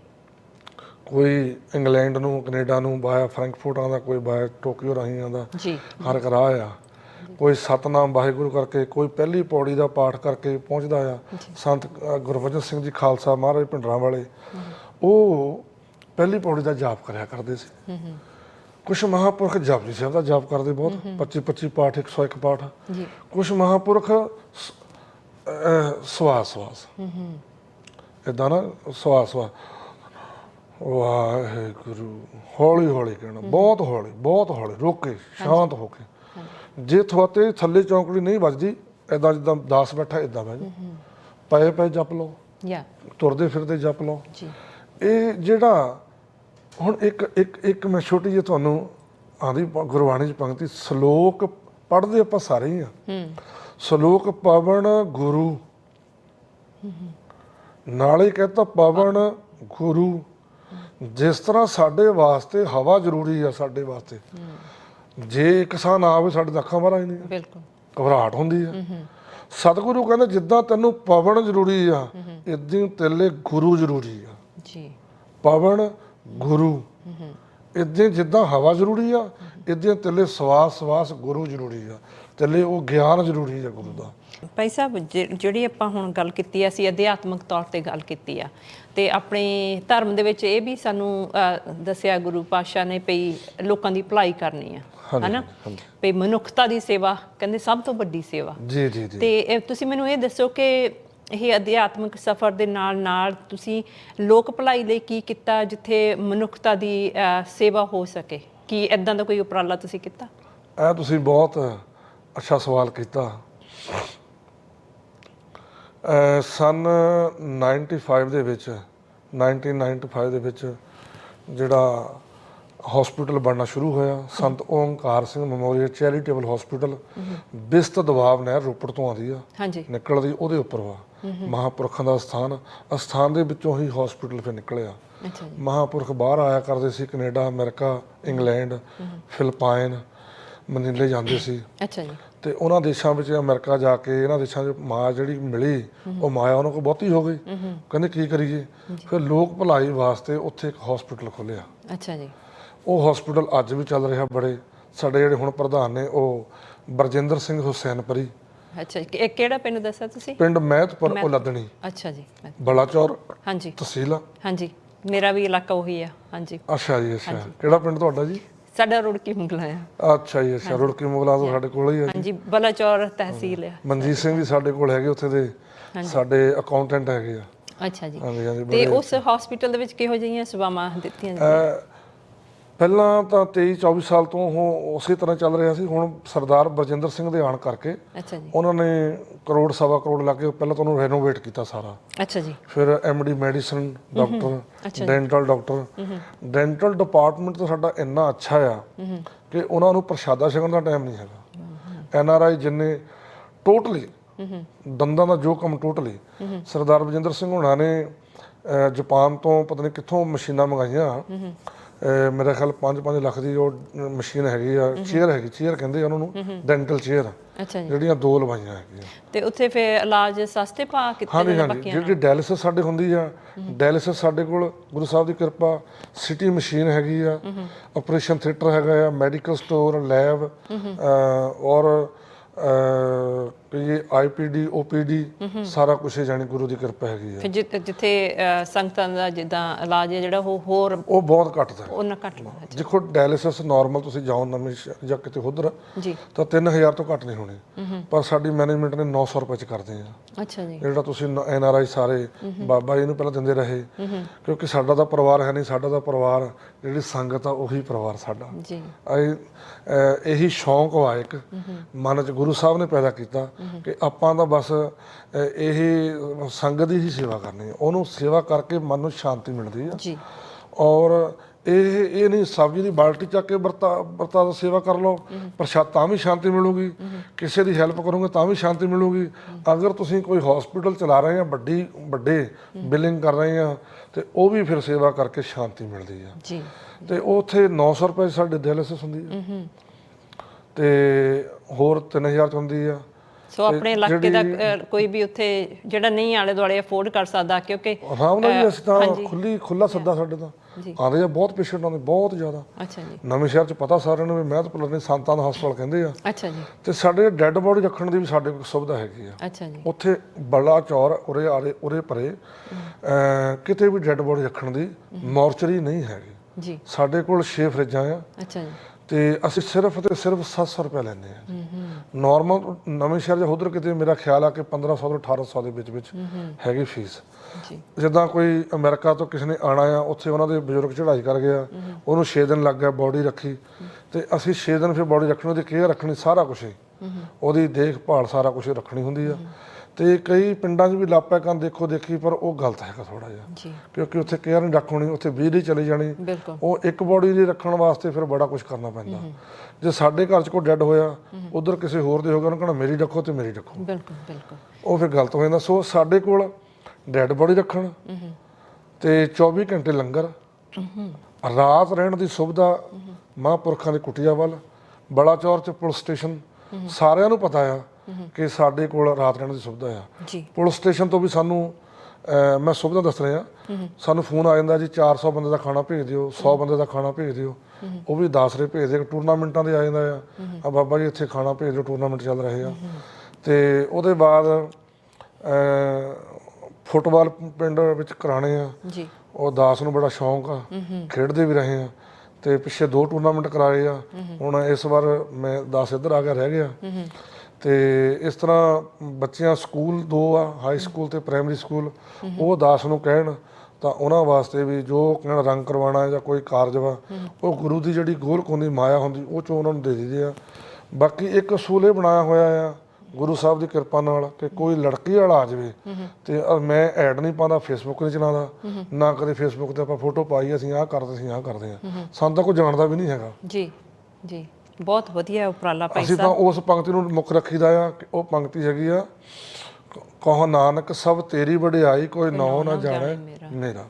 ਕੋਈ ਇੰਗਲੈਂਡ ਨੂੰ ਕੈਨੇਡਾ ਨੂੰ ਬਾਇਆ ਫਰੈਂਕਫਰਟ ਆਉਂਦਾ ਕੋਈ ਬਾਇਆ ਟੋਕੀਓ ਰਾਹੀਂ ਆਉਂਦਾ ਜੀ। ਹਰ ਇੱਕ ਰਾਹ ਆ। ਕੋਈ ਸਤਨਾਮ ਵਾਹਿਗੁਰੂ ਕਰਕੇ ਕੋਈ ਪਹਿਲੀ ਪੌੜੀ ਦਾ ਪਾਠ ਕਰਕੇ ਪਹੁੰਚਦਾ ਆ ਸੰਤ ਅ, ਗੁਰਬਚਨ ਸਿੰਘ ਜੀ ਖਾਲਸਾ ਮਹਾਰਾਜ ਭਿੰਡਰਾਂ ਵਾਲੇ ਉਹ ਪਹਿਲੀ ਪੌੜੀ ਦਾ ਜਾਪ ਕਰਿਆ ਕਰਦੇ ਸੀ। ਕੁਝ ਮਹਾਪੁਰਖ ਜਪਜੀ ਸਾਹਿਬ ਦਾ ਜਾਪ ਕਰਦੇ ਬਹੁਤ 25 25 ਪਾਠ 101 ਪਾਠ। ਜੀ। ਕੁਝ ਮਹਾਪੁਰਖ ਸਵਾਸ ਸਵਾਸ ਇਦਾਂ ਨਾ ਸਵਾਸ ਸਵਾਸ ਵਾਹਿਗੁਰੂ ਹੌਲੀ ਹੌਲੀ ਕਹਿਣਾ ਬਹੁਤ ਹੌਲੀ ਬਹੁਤ ਹੌਲੀ ਰੁਕ ਕੇ ਸ਼ਾਂਤ ਹੋ ਕੇ। ਜੇ ਤੁਹਾਤੇ ਥੱਲੇ ਚੌਂਕੜੀ ਨਹੀਂ ਵੱਜਦੀ ਐਦਾਂ ਜਿੱਦਾਂ 10 ਬੈਠਾ ਬਹਿ ਜਾਓ ਪਏ ਪਏ ਜਪ ਲਓ। ਯਾ। ਤੁਰਦੇ ਫਿਰਦੇ ਜਪ ਲਓ। ਜੀ। ਇਹ ਜਿਹੜਾ ਹੁਣ ਇੱਕ ਇੱਕ ਇੱਕ ਮੈਂ ਛੋਟੀ ਜਿਹੀ ਤੁਹਾਨੂੰ ਆਂਦੀ ਗੁਰਬਾਣੀ ਚ ਪੰਕਤੀ ਸ਼ਲੋਕ ਪੜ੍ਹਦੇ ਆਪਾਂ ਸਾਰੇ ਹੀ ਆ। ਹੂੰ। ਸ਼ਲੋਕ ਪਵਨ ਗੁਰੂ। ਨਾਲੇ ਕਹਿੰਦਾ ਪਵਨ ਗੁਰੂ। ਜਿਸ ਤਰ੍ਹਾਂ ਸਾਡੇ ਵਾਸਤੇ ਹਵਾ ਜ਼ਰੂਰੀ ਆ ਸਾਡੇ ਵਾਸਤੇ। ਜੇ ਇੱਕ ਸਾਹ ਨਾ ਆਵੇ ਸਾਡੇ ਅੱਖਾਂ ਬਾਹਰ ਨਹੀਂ ਬਿਲਕੁਲ। ਘਬਰਾਹਟ ਹੁੰਦੀ ਆ। ਸਤਿਗੁਰੂ ਕਹਿੰਦੇ ਜਿੱਦਾਂ ਤੈਨੂੰ ਪਵਨ ਜ਼ਰੂਰੀ ਆ ਇਦਾਂ ਤੇਲੇ ਗੁਰੂ ਜ਼ਰੂਰੀ ਆ। ਜੀ। ਪਵਨ ਗੁਰੂ। ਇਦਾਂ ਜਿੱਦਾਂ ਹਵਾ ਜ਼ਰੂਰੀ ਆ ਇਦਾਂ ਤੇਲੇ ਸਵਾਸ ਸਵਾਸ ਗੁਰੂ ਜ਼ਰੂਰੀ ਆ। ਤੇਲੇ ਉਹ ਗਿਆਨ ਜ਼ਰੂਰੀ ਆ ਗੁਰੂ ਦਾ। ਭਾਈ ਸਾਹਿਬ ਜਿਹੜੀ ਆਪਾਂ ਹੁਣ ਗੱਲ ਕੀਤੀ ਆ ਅਸੀਂ ਅਧਿਆਤਮਿਕ ਤੌਰ ਤੇ ਗੱਲ ਕੀਤੀ ਆ ਤੇ ਆਪਣੇ ਧਰਮ ਦੇ ਵਿੱਚ ਇਹ ਵੀ ਸਾਨੂੰ ਦੱਸਿਆ ਗੁਰੂ ਪਾਤਸ਼ਾਹ ਨੇ ਪਈ ਲੋਕਾਂ ਦੀ ਭਲਾਈ ਕਰਨੀ ਆ। ਹਨਾ। ਪਈ ਮਨੁੱਖਤਾ ਦੀ ਸੇਵਾ ਕਹਿੰਦੇ ਸਭ ਤੋਂ ਵੱਡੀ ਸੇਵਾ। ਜੀ ਜੀ ਜੀ। ਤੇ ਇਹ ਤੁਸੀਂ ਮੈਨੂੰ ਇਹ ਦੱਸੋ ਕਿ ਇਹ ਅਧਿਆਤਮਿਕ ਸਫ਼ਰ ਦੇ ਨਾਲ ਨਾਲ ਤੁਸੀਂ ਲੋਕ ਭਲਾਈ ਲਈ ਕੀ ਕੀਤਾ ਜਿੱਥੇ ਮਨੁੱਖਤਾ ਦੀ ਸੇਵਾ ਹੋ ਸਕੇ? ਕੀ ਇਦਾਂ ਦਾ ਕੋਈ ਉਪਰਾਲਾ ਤੁਸੀਂ ਕੀਤਾ? ਇਹ ਤੁਸੀਂ ਬਹੁਤ ਅੱਛਾ ਸਵਾਲ ਕੀਤਾ। ਸਨ 95 ਦੇ ਵਿੱਚ 1995 ਦੇ ਵਿੱਚ ਜਿਹੜਾ ਹਸਪੀਟਲ ਬਣਨਾ ਸ਼ੁਰੂ ਹੋਇਆ। Sant Omkar Singh memorial charitable hospital Bist Doab ਨਹਿਰ ਰੋਪੜ ਤੋਂ ਆਉਂਦੀ ਆ। ਨਿਕਲਦੀ ਉਹਦੇ ਉੱਪਰ ਵਾ। ਮਹਾਪੁਰਖਾਂ ਦਾ ਸਥਾਨ। ਅਸਥਾਨ ਦੇ ਵਿੱਚੋਂ ਹੀ ਹਸਪੀਟਲ ਫਿਰ ਨਿਕਲਿਆ। ਮਹਾਪੁਰਖ ਬਾਹਰ ਆਇਆ ਕਰਦੇ ਸੀ ਕੈਨੇਡਾ ਅਮਰੀਕਾ ਇੰਗਲੈਂਡ ਫਿਲਪਾਈਨ ਮਨੀਲੇ ਜਾਂਦੇ ਸੀ। ਅੱਛਾ ਜੀ। ਤੇ ਉਹਨਾਂ ਦੇਸ਼ਾਂ ਵਿੱਚ ਅਮਰੀਕਾ ਜਾ ਕੇ ਇਹਨਾਂ ਦੇਸ਼ਾਂ 'ਚ ਮਾਂ ਜਿਹੜੀ ਮਿਲੀ ਉਹ ਮਾਇਆ ਉਹਨਾਂ ਕੋਲ ਬਹੁਤੀ ਹੋ ਗਈ। ਕਹਿੰਦੇ ਕੀ ਕਰੀਏ? ਫਿਰ ਲੋਕ ਭਲਾਈ ਵਾਸਤੇ ਉੱਥੇ ਇੱਕ ਹਸਪੀਟਲ ਖੋਲਿਆ ਅੱਛਾ ਜੀ। ਉਹ ਹਸਪੀਟਲ ਅੱਜ ਵੀ ਚੱਲ ਰਿਹਾ ਬੜੇ। ਸਾਡੇ ਜਿਹੜੇ ਹੁਣ ਪ੍ਰਧਾਨ ਨੇ ਉਹ ਬਰਜਿੰਦਰ ਸਿੰਘ ਹੁਸੈਨਪੁਰੀ ਅੱਛਾ ਜੀ ਇਹ ਕਿਹੜਾ ਪਿੰਡ ਦੱਸਿਆ ਤੁਸੀਂ? ਪਿੰਡ ਮਹਿਤਪੁਰ ਉਲੱਦਣੀ ਅੱਛਾ ਜੀ ਬਲਾਚੌਰ ਹਾਂਜੀ। ਤਹਿਸੀਲ। ਆ। ਹਾਂਜੀ ਮੇਰਾ ਵੀ ਇਲਾਕਾ ਉਹੀ ਆ ਹਾਂਜੀ। ਅੱਛਾ ਜੀ ਅੱਛਾ। ਕਿਹੜਾ ਪਿੰਡ ਤੁਹਾਡਾ ਜੀ? ਸਾਡਾ ਰੁੜਕੀ ਮੁਗਲਾ ਆ। ਅੱਛਾ ਜੀ ਅੱਛਾ। ਰੁੜਕੀ ਮੁਗਲਾ ਤੋਂ ਸਾਡੇ ਕੋਲ ਹੀ ਆ ਜੀ। ਹਾਂਜੀ ਬਲਾਚੌਰ ਤਹਿਸੀਲ ਆ। ਮਨਜੀਤ ਸਿੰਘ ਵੀ ਸਾਡੇ ਕੋਲ ਹੈਗੇ ਉੱਥੇ ਦੇ। ਸਾਡੇ ਅਕਾਊਂਟੈਂਟ ਹੈਗੇ ਆ। ਅੱਛਾ ਜੀ। ਹਾਂਜੀ ਹਾਂਜੀ ਤੇ ਉਸ ਹਸਪੀਟਲ ਦੇ ਵਿੱਚ ਕਿਹੋ ਜਿਹੀਆਂ ਸੇਵਾਵਾਂ ਦਿੱਤੀਆਂ ਜੀ ਅਹ ਪਹਿਲਾਂ ਤਾਂ 23 24 ਸਾਲ ਤੋਂ ਉਹ ਉਸੇ ਤਰ੍ਹਾਂ ਚੱਲ ਰਿਹਾ ਸੀ। ਹੁਣ ਸਰਦਾਰ ਬਰਜਿੰਦਰ ਸਿੰਘ ਦੇ ਆਣ ਕਰਕੇ ਅੱਛਾ ਜੀ। ਉਹਨਾਂ ਨੇ ਕਰੋੜ ਸਵਾ ਕਰੋੜ ਲਾ ਕੇ ਪਹਿਲਾਂ ਤਾਂ ਉਹਨੂੰ ਰੈਨੋਵੇਟ ਕੀਤਾ ਸਾਰਾ। ਅੱਛਾ ਜੀ। ਫਿਰ MD medicine doctor dental doctor dental department ਤਾਂ ਸਾਡਾ ਇੰਨਾ ਅੱਛਾ ਆ ਕਿ ਉਹਨਾਂ ਨੂੰ ਪ੍ਰਸ਼ਾਦਾ ਛਕਣ ਦਾ ਟਾਈਮ ਨਹੀਂ ਹੈਗਾ। ਐਨ ਆਰ ਆਈ ਜਿੰਨੇ ਟੋਟਲੀ ਦੰਦਾਂ ਦਾ ਜੋ ਕੰਮ ਟੋਟਲੀ ਸਰਦਾਰ ਬਜਿੰਦਰ ਸਿੰਘ ਹੁਣਾਂ ਨੇ ਜਾਪਾਨ ਤੋਂ ਪਤਾ ਨਹੀਂ ਕਿੱਥੋਂ ਮਸ਼ੀਨਾਂ ਮੰਗਾਈਆਂ। ਮੇਰਾ ਖਿਆਲ 5-5 ਲੱਖ ਦੀ ਉਹ ਮਸ਼ੀਨ ਹੈਗੀ ਆ ਚੇਅਰ ਹੈਗੀ ਚੇਅਰ ਕਹਿੰਦੇ ਉਹਨਾਂ ਨੂੰ ਡੈਂਟਲ ਚੇਅਰ ਅੱਛਾ ਜੀ। ਜਿਹੜੀਆਂ ਦੋ ਲਵਾਈਆਂ ਹੈਗੀਆਂ। ਤੇ ਉੱਥੇ ਫਿਰ ਇਲਾਜ ਸਸਤੇ ਪਾ ਕਿਤੇ ਹਾਂਜੀ ਨੇ ਬਾਕੀਆਂ ਜਿਹੜੀ ਡਾਇਲਿਸਿਸ ਸਾਡੇ ਹੁੰਦੀ ਆ ਡਾਇਲਿਸਿਸ ਸਾਡੇ ਕੋਲ ਗੁਰੂ ਸਾਹਿਬ ਦੀ ਕਿਰਪਾ ਸਿਟੀ ਮਸ਼ੀਨ ਹੈਗੀ ਆ ਆਪਰੇਸ਼ਨ ਥੀਏਟਰ ਹੈਗਾ ਆ ਮੈਡੀਕਲ ਸਟੋਰ ਲੈਬ ਔਰ ਇਹ ਆਈਪੀਡੀ ਓਪੀਡੀ ਸਾਰਾ ਕੁਝ ਹੀ ਜਾਣੀ ਗੁਰੂ ਦੀ ਕਿਰਪਾ ਹੈਗੀ ਆ। ਫਿਰ ਜਿੱਥੇ ਸੰਗਤਾਂ ਦਾ ਜਿੱਦਾਂ ਇਲਾਜ ਹੈ ਜਿਹੜਾ ਉਹ ਹੋਰ ਉਹ ਬਹੁਤ ਘੱਟ ਹੈ। ਉਹਨਾਂ ਘੱਟ ਲੱਗਦਾ ਦੇਖੋ ਡਾਇਲਿਸਿਸ ਨਾਰਮਲ ਤੁਸੀਂ ਜਾਓ ਨਵੇਂ ਜਾਂ ਕਿਤੇ ਉਧਰ ਜੀ। ਤਾਂ 3000 ਤੋਂ ਘੱਟ ਨਹੀਂ ਹੋਣੀ। ਪਰ ਸਾਡੀ ਮੈਨੇਜਮੈਂਟ ਨੇ 900 ਰੁਪਏ ਚ ਕਰਦੇ ਆ। ਅੱਛਾ ਜੀ। ਜਿਹੜਾ ਤੁਸੀਂ ਐਨ ਆਰ ਆਈ ਸਾਰੇ ਬਾਬਾ ਜੀ ਨੂੰ ਪਹਿਲਾਂ ਦਿੰਦੇ ਰਹੇ ਕਿਉਂਕਿ ਸਾਡਾ ਤਾਂ ਪਰਿਵਾਰ ਹੈ ਨਹੀਂ ਸਾਡਾ ਤਾਂ ਪਰਿਵਾਰ ਜਿਹੜੀ ਸੰਗਤ ਆ ਉਹੀ ਪਰਿਵਾਰ ਸਾਡਾ। ਜੀ। ਇਹੀ ਸ਼ੌਂਕ ਵਾ ਇੱਕ ਮਨ ਚ ਗੁਰੂ ਸਾਹਿਬ ਨੇ ਪੈਦਾ ਕੀਤਾ ਕਿ ਆਪਾਂ ਤਾਂ ਬਸ ਇਹ ਸੰਗਤ ਦੀ ਹੀ ਸੇਵਾ ਕਰਨੀ ਹੈ। ਉਹਨੂੰ ਸੇਵਾ ਕਰਕੇ ਮਨ ਨੂੰ ਸ਼ਾਂਤੀ ਮਿਲਦੀ ਆ ਜੀ। ਔਰ ਇਹ ਇਹ ਨਹੀਂ ਸਬਜ਼ੀ ਦੀ ਬਾਲਟੀ ਚੱਕ ਕੇ ਵਰਤਾ ਵਰਤਾ ਦਾ ਸੇਵਾ ਕਰ ਲਓ। ਪ੍ਰਸ਼ਾਦ ਤਾਂ ਵੀ ਸ਼ਾਂਤੀ ਮਿਲੂਗੀ। ਕਿਸੇ ਦੀ ਹੈਲਪ ਕਰੋਗੇ ਤਾਂ ਵੀ ਸ਼ਾਂਤੀ ਮਿਲੂਗੀ। ਅਗਰ ਤੁਸੀਂ ਕੋਈ ਹਸਪੀਟਲ ਚਲਾ ਰਹੇ ਆ ਵੱਡੀ ਵੱਡੇ ਬਿਲਿੰਗ ਕਰ ਰਹੇ ਆ ਤੇ ਉਹ ਵੀ ਫਿਰ ਸੇਵਾ ਕਰਕੇ ਸ਼ਾਂਤੀ ਮਿਲਦੀ ਆ ਜੀ। ਤੇ ਉੱਥੇ 900 ਰੁਪਏ ਸਾਡੀ ਡਾਇਲਿਸਿਸ ਹੁੰਦੀ ਆ ਤੇ ਹੋਰ 3000 ਚ ਹੁੰਦੀ ਆ ਸੋ ਆਪਣੇ ਇਲਾਕੇ ਦਾ ਅ, ਕੋਈ ਵੀ ਉੱਥੇ ਜਿਹੜਾ ਨਹੀਂ ਆਲੇ ਦੁਆਲੇ ਅਫੋਰਡ ਕਰ ਸਕਦਾ ਕਿਉਂਕਿ ਆਰਾਮ ਨਾਲ ਵੀ ਅਸੀਂ ਤਾਂ। ਖੁੱਲੀ ਖੁੱਲਾ ਸੱਦਾ ਸਾਡੇ ਤਾਂ। ਜੀ। ਆਉਂਦੇ ਆ ਬਹੁਤ ਪੇਸ਼ੈਂਟ ਆਉਂਦੇ ਬਹੁਤ ਜ਼ਿਆਦਾ। ਅੱਛਾ ਜੀ। ਨਵੇਂ ਸ਼ਹਿਰ ਚ ਪਤਾ ਸਾਰਿਆਂ ਨੂੰ ਵੀ ਮਹਿਤਪੁਰ ਨੇ ਸੰਤਾਂ ਦਾ ਹਸਪਤਾਲ ਕਹਿੰਦੇ ਆ। ਅੱਛਾ ਜੀ। ਤੇ ਸਾਡੇ ਡੈੱਡ ਬੋਡੀ ਰੱਖਣ ਦੀ ਵੀ ਸਾਡੇ ਕੋਲ ਸੁਵਿਧਾ ਹੈਗੀ ਆ। ਅੱਛਾ ਜੀ। ਉੱਥੇ ਬੜਾ ਚੌਰ ਉਰੇ ਆਰੇ ਉਰੇ ਪਰੇ ਅਹ ਕਿਤੇ ਵੀ ਡੈੱਡ ਬੋਡੀ ਰੱਖਣ ਦੀ ਮੋਰਚਰੀ ਨਹੀਂ ਹੈਗੀ। ਜੀ। ਸਾਡੇ ਕੋਲ 6 ਫਰਿੱਜਾਂ ਆ। ਅੱਛਾ ਜੀ। ਤੇ ਅਸੀਂ ਸਿਰਫ ਤੇ ਸਿਰਫ 700 ਰੁਪਏ ਲੈਂਦੇ ਆ। ਨਾਰਮਲ ਨਵੇਂ ਸ਼ਹਿਰ ਜਾਂ ਉਧਰ ਕਿਤੇ ਮੇਰਾ ਖਿਆਲ ਆ ਕਿ 1500 ਤੋਂ 1800 ਦੇ ਵਿੱਚ ਵਿੱਚ ਹੈਗੀ ਫੀਸ ਜੀ। ਜਿੱਦਾਂ ਕੋਈ ਅਮਰੀਕਾ ਤੋਂ ਕਿਸੇ ਨੇ ਆਣਾ ਆ ਉੱਥੇ ਉਹਨਾਂ ਦੇ ਬਜ਼ੁਰਗ ਚੜ੍ਹਾਈ ਕਰ ਗਿਆ ਉਹਨੂੰ 6 ਦਿਨ ਲੱਗ ਗਿਆ ਬੋਡੀ ਰੱਖੀ। ਤੇ ਅਸੀਂ 6 ਦਿਨ ਫਿਰ ਬਾਡੀ ਰੱਖਣੀ ਉਹਦੀ ਕੇਅਰ ਰੱਖਣੀ ਸਾਰਾ ਕੁਝ ਹੀ। ਉਹਦੀ ਦੇਖਭਾਲ ਸਾਰਾ ਕੁਝ ਰੱਖਣੀ ਹੁੰਦੀ ਆ। ਤੇ ਕਈ ਪਿੰਡਾਂ 'ਚ ਵੀ ਲਾਪਾ ਕੰਨ ਦੇਖੋ ਦੇਖੀ ਪਰ ਉਹ ਗਲਤ ਹੈਗਾ ਥੋੜਾ ਜਿਹਾ। ਕਿਉਂਕਿ ਉੱਥੇ ਕੇਅਰ ਨਹੀਂ ਰੱਖਣੀ ਉੱਥੇ ਬਿਜਲੀ ਚਲੀ ਜਾਣੀ। ਉਹ ਇੱਕ ਬਾਡੀ ਦੀ ਰੱਖਣ ਵਾਸਤੇ ਫਿਰ ਬੜਾ ਕੁਝ ਕਰਨਾ ਪੈਂਦਾ। ਜੇ ਸਾਡੇ ਘਰ 'ਚ ਕੋਈ ਡੈੱਡ ਹੋਇਆ ਉਧਰ ਕਿਸੇ ਹੋਰ ਦੇ ਹੋਗਾ ਉਹਨੂੰ ਕਹਣਾ ਮੇਰੀ ਰੱਖੋ ਤੇ ਮੇਰੀ ਰੱਖੋ ਬਿਲਕੁਲ ਬਿਲਕੁਲ। ਉਹ ਫਿਰ ਗਲਤ ਹੋ ਜਾਂਦਾ। ਸੋ ਸਾਡੇ ਕੋਲ ਡੈੱਡ ਬਾਡੀ ਰੱਖਣ ਤੇ 24 ਘੰਟੇ ਲੰਗਰ। ਰਾਤ ਰਹਿਣ ਦੀ ਸੁਵਿਧਾ ਮਹਾਂਪੁਰਖਾਂ ਦੇ ਕੁਟੀਆ ਵੱਲ ਬੜਾ ਚੌਰ ਚ ਪੁਲਿਸ ਸਟੇਸ਼ਨ ਸਾਰਿਆਂ ਨੂੰ ਪਤਾ ਆ ਕਿ ਸਾਡੇ ਕੋਲ ਰਾਤ ਰਹਿਣ ਦੀ ਸੁਵਿਧਾ ਆ। ਪੁਲਿਸ ਸਟੇਸ਼ਨ ਤੋਂ ਵੀ ਸਾਨੂੰ ਮੈਂ ਸੁਵਿਧਾ ਦੱਸ ਰਿਹਾ। ਸਾਨੂੰ ਫੋਨ ਆ ਜਾਂਦਾ ਜੀ 400 ਬੰਦੇ ਦਾ ਖਾਣਾ ਭੇਜ ਦਿਓ 100 ਬੰਦੇ ਦਾ ਖਾਣਾ ਭੇਜ ਦਿਓ। ਉਹ ਵੀ 10 ਰੇ ਭੇਜ ਦੇ ਟੂਰਨਾਮੈਂਟਾਂ ਦੇ ਆ ਜਾਂਦਾ ਆ। ਆ ਬਾਬਾ ਜੀ ਇੱਥੇ ਖਾਣਾ ਭੇਜ ਦਿਓ ਟੂਰਨਾਮੈਂਟ ਚੱਲ ਰਹੇ ਆ। ਤੇ ਉਹਦੇ ਬਾਅਦ ਫੁੱਟਬਾਲ ਪਿੰਡ ਵਿੱਚ ਕਰਾਣੇ ਆ। ਜੀ। ਉਹ ਦਾਸ ਨੂੰ ਬੜਾ ਸ਼ੌਂਕ ਆ। ਖੇਡਦੇ ਵੀ ਰਹੇ ਆ। ਤੇ ਪਿੱਛੇ ਦੋ ਟੂਰਨਾਮੈਂਟ ਕਰਾਏ ਆ। ਹੁਣ ਇਸ ਵਾਰ ਮੈਂ ਦਾਸ ਇੱਧਰ ਆ ਗਿਆ ਰਹਿ ਗਿਆ। ਤੇ ਇਸ ਤਰ੍ਹਾਂ ਬੱਚਿਆਂ ਸਕੂਲ ਦੋ ਆ ਹਾਈ ਸਕੂਲ ਤੇ ਪ੍ਰਾਇਮਰੀ ਸਕੂਲ ਉਹ ਦਾਸ ਨੂੰ ਕਹਿਣ ਤਾਂ ਉਹਨਾਂ ਵਾਸਤੇ ਵੀ ਜੋ ਕਹਿਣ ਰੰਗ ਕਰਵਾਉਣਾ ਜਾਂ ਕੋਈ ਕਾਰਜ ਵਾ ਉਹ ਗੁਰੂ ਦੀ ਜਿਹੜੀ ਗੋਲਕ ਹੁੰਦੀ ਮਾਇਆ ਹੁੰਦੀ ਉਹ ਚੋਂ ਉਹਨਾਂ ਨੂੰ ਦੇ ਦਿੰਦੇ ਆ। ਬਾਕੀ ਇੱਕ ਅਸੂਲ ਇਹ ਬਣਾਇਆ ਹੋਇਆ ਆ ਗੁਰੂ ਸਾਹਿਬ ਦੀ ਕਿਰਪਾ ਨਾਲ ਕਿ ਕੋਈ ਲੜਕੀ ਵਾਲਾ ਆ ਜਾਵੇ ਤੇ ਮੈਂ ਐਡ ਨਹੀਂ ਪਾਉਂਦਾ ਫੇਸਬੁੱਕ ਨਹੀਂ ਚਲਾਉਂਦਾ ਨਾ ਕਦੇ ਫੇਸਬੁੱਕ ਤੇ ਆਪਾਂ ਫੋਟੋ ਪਾਈ ਅਸੀਂ ਆਹ ਕਰਦੇ ਅਸੀਂ ਆਹ ਕਰਦੇ ਆ। ਸਾਨੂੰ ਤਾਂ ਕੋਈ ਜਾਣਦਾ ਵੀ ਨਹੀਂ ਹੈਗਾ। ਜੀ ਜੀ। ਬਹੁਤ ਵਧੀਆ ਉਪਰਾਲਾ ਭਾਈ ਅਸੀਂ ਤਾਂ ਉਸ ਪੰਕਤੀ ਨੂੰ ਮੁੱਖ ਰੱਖੀਦਾ ਆ ਕਿ ਉਹ ਪੰਕਤੀ ਹੈਗੀ ਆ ਕਹੋ ਨਾਨਕ ਸਭ ਤੇਰੀ ਵਡਿਆਈ ਕੋਈ ਨਾਉ ਨਾ ਜਾਣੇ ਮੇਰਾ।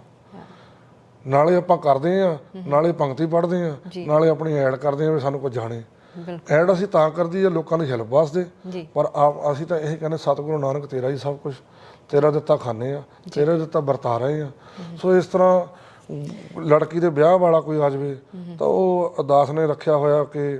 ਨਾਲੇ ਆਪਾਂ ਕਰਦੇ ਆ ਨਾਲੇ ਪੰਕਤੀ ਪੜ੍ਹਦੇ ਆ ਨਾਲੇ ਆਪਣੀ ਐਡ ਕਰਦੇ ਆ ਵੀ ਸਾਨੂੰ ਕੋਈ ਜਾਣੇ। ਬਿਲਕੁਲ। ਐਡ ਅਸੀਂ ਤਾਂ ਕਰਦੀ ਆ ਲੋਕਾਂ ਦੀ ਹੈਲਪ ਵਾਸਤੇ। ਜੀ। ਪਰ ਆਪ ਅਸੀਂ ਤਾਂ ਇਹ ਕਹਿੰਦੇ ਸਤਿਗੁਰੂ ਨਾਨਕ ਤੇਰਾ ਹੀ ਸਭ ਕੁਝ ਤੇਰਾ ਦਿੱਤਾ ਖਾਣੇ ਆ ਤੇਰਾ ਦਿੱਤਾ ਵਰਤਾ ਰਹੇ ਆ ਸੋ ਇਸ ਤਰ੍ਹਾਂ ਲੜਕੀ ਦੇ ਵਿਆਹ ਵਾਲਾ ਕੋਈ ਆ ਜਾਵੇ ਤਾਂ ਉਹ ਅਰਦਾਸ ਨੇ ਰੱਖਿਆ ਹੋਇਆ ਕਿ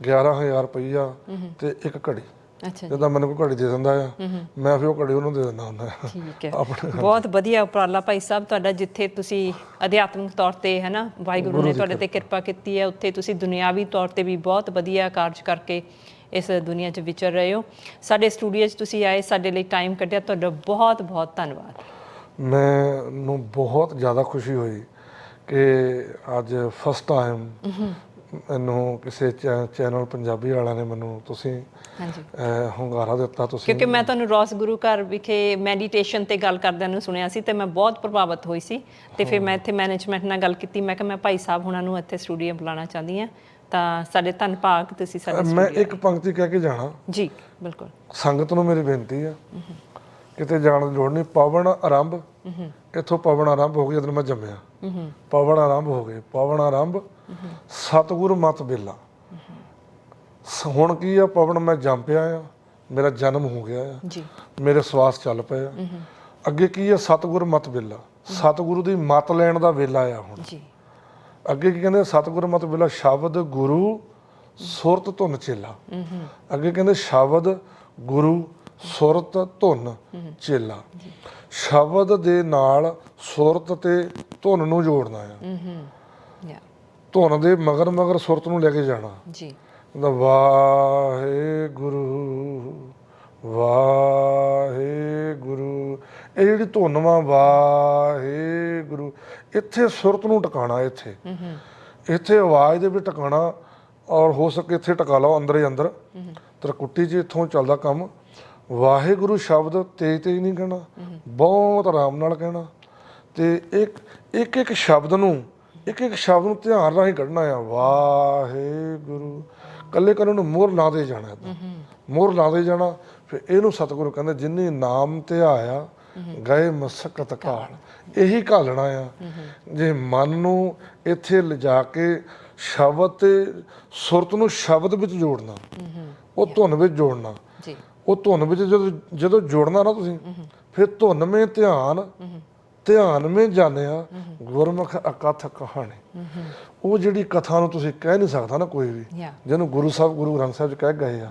11000 ਰੁਪਈਆ ਤੇ ਇੱਕ ਘੜੀ। ਅੱਛਾ ਜਦੋਂ ਮੈਨੂੰ ਕੋਈ ਘੜੀ ਦੇ ਦਿੰਦਾ ਆ ਮੈਂ ਫਿਰ ਉਹ ਘੜੀ ਉਹਨੂੰ ਦੇ ਦਿੰਦਾ ਹੁੰਦਾ। ਠੀਕ ਹੈ। ਬਹੁਤ ਵਧੀਆ ਉਪਰਾਲਾ ਭਾਈ ਸਾਹਿਬ ਤੁਹਾਡਾ ਜਿੱਥੇ ਤੁਸੀਂ ਅਧਿਆਤਮਿਕ ਤੌਰ ਤੇ ਹੈ ਨਾ ਵਾਹਿਗੁਰੂ ਨੇ ਤੁਹਾਡੇ ਤੇ ਕਿਰਪਾ। ਕੀਤੀ ਹੈ ਉੱਥੇ ਤੁਸੀਂ ਦੁਨਿਆਵੀ ਤੌਰ ਤੇ ਵੀ ਬਹੁਤ ਵਧੀਆ ਕਾਰਜ ਕਰਕੇ ਇਸ ਦੁਨੀਆ 'ਚ ਵਿਚਰ ਰਹੇ ਹੋ। ਸਾਡੇ ਸਟੂਡੀਓ 'ਚ ਤੁਸੀਂ ਆਏ ਸਾਡੇ ਲਈ ਟਾਈਮ ਕੱਢਿਆ ਤੁਹਾਡਾ ਬਹੁਤ ਬਹੁਤ ਧੰਨਵਾਦ। ਮੈਨੂੰ ਬਹੁਤ ਜ਼ਿਆਦਾ ਖੁਸ਼ੀ ਹੋਈ ਕਿ ਅੱਜ ਫਸਟ ਟਾਈਮ ਮੈਨੂੰ ਕਿਸੇ ਚੈਨਲ ਪੰਜਾਬੀ ਵਾਲਿਆਂ ਨੇ ਮੈਨੂੰ ਤੁਸੀਂ ਹਾਂਜੀ। ਹੁੰਗਾਰਾ ਦਿੱਤਾ ਤੁਸੀਂ ਕਿਉਂਕਿ ਮੈਂ ਤੁਹਾਨੂੰ ਰੋਸ ਗੁਰੂ ਘਰ ਵਿਖੇ ਮੈਡੀਟੇਸ਼ਨ ਤੇ ਗੱਲ ਕਰਦਿਆਂ ਨੂੰ ਸੁਣਿਆ ਸੀ ਤੇ ਮੈਂ ਬਹੁਤ ਪ੍ਰਭਾਵਿਤ ਹੋਈ ਸੀ। ਤੇ ਫਿਰ ਮੈਂ ਇੱਥੇ ਮੈਨੇਜਮੈਂਟ ਨਾਲ ਗੱਲ ਕੀਤੀ ਮੈਂ ਕਿਹਾ ਮੈਂ ਭਾਈ ਸਾਹਿਬ ਹੁਣਾਂ ਨੂੰ ਇੱਥੇ ਸਟੂਡੀਓ ਬੁਲਾਉਣਾ ਚਾਹੁੰਦੀ ਹਾਂ। ਤਾਂ ਸਾਡੇ ਧੰਨ ਭਾਗ ਤੁਸੀਂ ਸਾਡੇ ਮੈਂ ਇੱਕ ਪੰਕਤੀ ਕਹਿ ਕੇ ਜਾਣਾ। ਜੀ ਬਿਲਕੁਲ। ਸੰਗਤ ਨੂੰ ਮੇਰੀ ਬੇਨਤੀ ਆ। ਕਿਤੇ ਜਾਣ ਦੀ ਲੋੜ ਨਹੀਂ ਪਵਨ ਆਰੰਭ। ਇੱਥੋਂ ਪਵਨ ਆਰੰਭ ਹੋ ਗਿਆ ਜਦੋਂ ਮੈਂ ਜੰਮਿਆ। ਪਵਨ ਆਰੰਭ ਹੋ ਗਏ। ਪਵਨ ਆਰੰਭ ਸਤਿਗੁਰ ਮਤ ਬੇਲਾ ਹੁਣ ਕੀ ਆ ਪਵਨ ਮੈਂ ਜੰਮ ਪਿਆ ਆ ਮੇਰਾ ਜਨਮ ਹੋ ਗਿਆ ਆ ਜੀ। ਮੇਰੇ ਸਵਾਸ ਚੱਲ ਪਏ ਆ। ਅੱਗੇ ਕੀ ਆ ਸਤਿਗੁਰ ਮਤ ਬੇਲਾ ਸਤਿਗੁਰੂ ਦੀ ਮਤ ਲੈਣ ਦਾ ਵੇਲਾ ਆ ਹੁਣ। ਜੀ। ਅੱਗੇ ਕੀ ਕਹਿੰਦੇ ਸਤਿਗੁਰ ਮਤ ਵੇਲਾ ਸ਼ਬਦ ਗੁਰੂ ਸੁਰਤ ਧੁਨ ਚੇਲਾ। ਅੱਗੇ ਕਹਿੰਦੇ ਸ਼ਬਦ ਗੁਰੂ ਸੁਰਤ ਧੁਨ ਚੇਲਾ। ਸ਼ਬਦ ਦੇ ਨਾਲ ਸੁਰਤ ਤੇ ਧੁਨ ਨੂੰ ਜੋੜਨਾ ਆ। ਯਾ ਧੁਨ ਦੇ ਮਗਰ ਮਗਰ ਸੁਰਤ ਨੂੰ ਲੈ ਕੇ ਜਾਣਾ। ਜੀ। ਕਹਿੰਦਾ ਵਾਹਿਗੁਰੂ ਵਾਹਿਗੁਰੂ। ਇਹ ਜਿਹੜੀ ਧੁਨ ਵਾ ਵਾਹਿਗੁਰੂ। ਇੱਥੇ ਸੁਰਤ ਨੂੰ ਟਿਕਾਣਾ ਇੱਥੇ। ਇੱਥੇ ਆਵਾਜ਼ ਦੇ ਵੀ ਟਿਕਾਣਾ ਔਰ ਹੋ ਸਕੇ ਇੱਥੇ ਟਿਕਾ ਲਓ ਅੰਦਰ ਹੀ ਅੰਦਰ ਤਰਕੁੱਟੀ 'ਚ ਇੱਥੋਂ ਚੱਲਦਾ ਕੰਮ। ਵਾਹਿਗੁਰੂ ਸ਼ਬਦ ਤੇਜ਼ ਤੇਜ਼ ਨਹੀਂ ਕਹਿਣਾ, ਬਹੁਤ ਆਰਾਮ ਨਾਲ ਕਹਿਣਾ। ਤੇ ਇੱਕ ਇੱਕ ਇੱਕ ਸ਼ਬਦ ਨੂੰ, ਇੱਕ ਇੱਕ ਸ਼ਬਦ ਨੂੰ ਧਿਆਨ ਰਾਹੀਂ ਕੱਢਣਾ ਆ, ਵਾਹਿਗੁਰੂ। ਕੱਲੇ ਕੱਲੇ ਨੂੰ ਮੋਹਰ ਲਾਦੇ ਜਾਣਾ ਏਦਾਂ ਮੋਹਰ ਲਾਦੇ ਜਾਣਾ, ਫਿਰ ਇਹਨੂੰ ਸਤਿਗੁਰੂ ਕਹਿੰਦੇ ਜਿਨ੍ਹਾਂ ਨਾਮ ਧਿਆਇਆ ਗਏ ਮਸਕਤ ਕਾਲ। ਇਹੀ ਘਾਲਣਾ ਆ। ਜੇ ਮਨ ਨੂੰ ਇੱਥੇ ਲਿਜਾ ਕੇ ਸ਼ਬਦ ਤੇ ਸੁਰਤ ਨੂੰ ਸ਼ਬਦ ਵਿੱਚ ਜੋੜਨਾ, ਉਹ ਧੁਨ ਵਿੱਚ ਜੋੜਨਾ, ਜੀ। ਉਹ ਧੁਨ ਵਿੱਚ ਜਦੋਂ ਜਦੋਂ ਜੋੜਨਾ ਨਾ ਤੁਸੀਂ ਫਿਰ ਧੁਨ ਮੇ ਧਿਆਨ ਧਿਆਨ ਮੇ ਜਾਣਿਆ ਗੁਰਮੁਖ ਅਕਥ ਕਹਾਣੀ। ਉਹ ਜਿਹੜੀ ਕਥਾ ਨੂੰ ਤੁਸੀਂ ਕਹਿ ਨਹੀਂ ਸਕਦਾ ਨਾ ਕੋਈ ਵੀ ਜਿਹਨੂੰ ਗੁਰੂ ਸਾਹਿਬ ਗੁਰੂ ਗ੍ਰੰਥ ਸਾਹਿਬ ਚ ਕਹਿ ਗਏ ਆ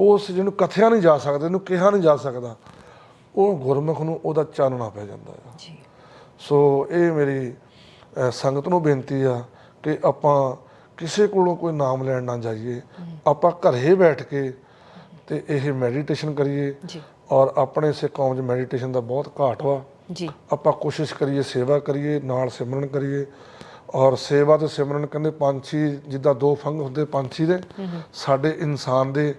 ਉਸ ਜਿਹਨੂੰ ਕਥਿਆ ਨਹੀਂ ਜਾ ਸਕਦਾ ਇਹਨੂੰ ਕਿਹਾ ਨਹੀਂ ਜਾ ਸਕਦਾ ਉਹ ਗੁਰਮੁਖ ਨੂੰ ਉਹਦਾ ਚਾਨਣਾ ਪੈ ਜਾਂਦਾ ਜੀ। ਸੋ ਇਹ ਮੇਰੀ ਸੰਗਤ ਨੂੰ ਬੇਨਤੀ ਆ ਕਿ ਆਪਾਂ ਕਿਸੇ ਕੋਲੋਂ ਕੋਈ ਨਾਮ ਲੈਣ ਨਾ ਜਾਈਏ। ਆਪਾਂ ਘਰੇ ਬੈਠ ਕੇ ਤੇ ਇਹ ਮੈਡੀਟੇਸ਼ਨ ਕਰੀਏ ਜੀ। ਔਰ ਆਪਣੇ ਸੇ ਕੌਮ 'ਚ ਮੈਡੀਟੇਸ਼ਨ ਦਾ ਬਹੁਤ ਘਾਟ ਵਾ। ਜੀ। ਆਪਾਂ ਕੋਸ਼ਿਸ਼ ਕਰੀਏ ਸੇਵਾ ਕਰੀਏ ਨਾਲ ਸਿਮਰਨ ਕਰੀਏ। ਔਰ ਸੇਵਾ ਤੇ ਸਿਮਰਨ ਕਹਿੰਦੇ ਪੰਛੀ ਜਿੱਦਾਂ ਦੋ ਫੰਗ ਹੁੰਦੇ ਪੰਛੀ ਦੇ ਸਾਡੇ ਇਨਸਾਨ ਦੇ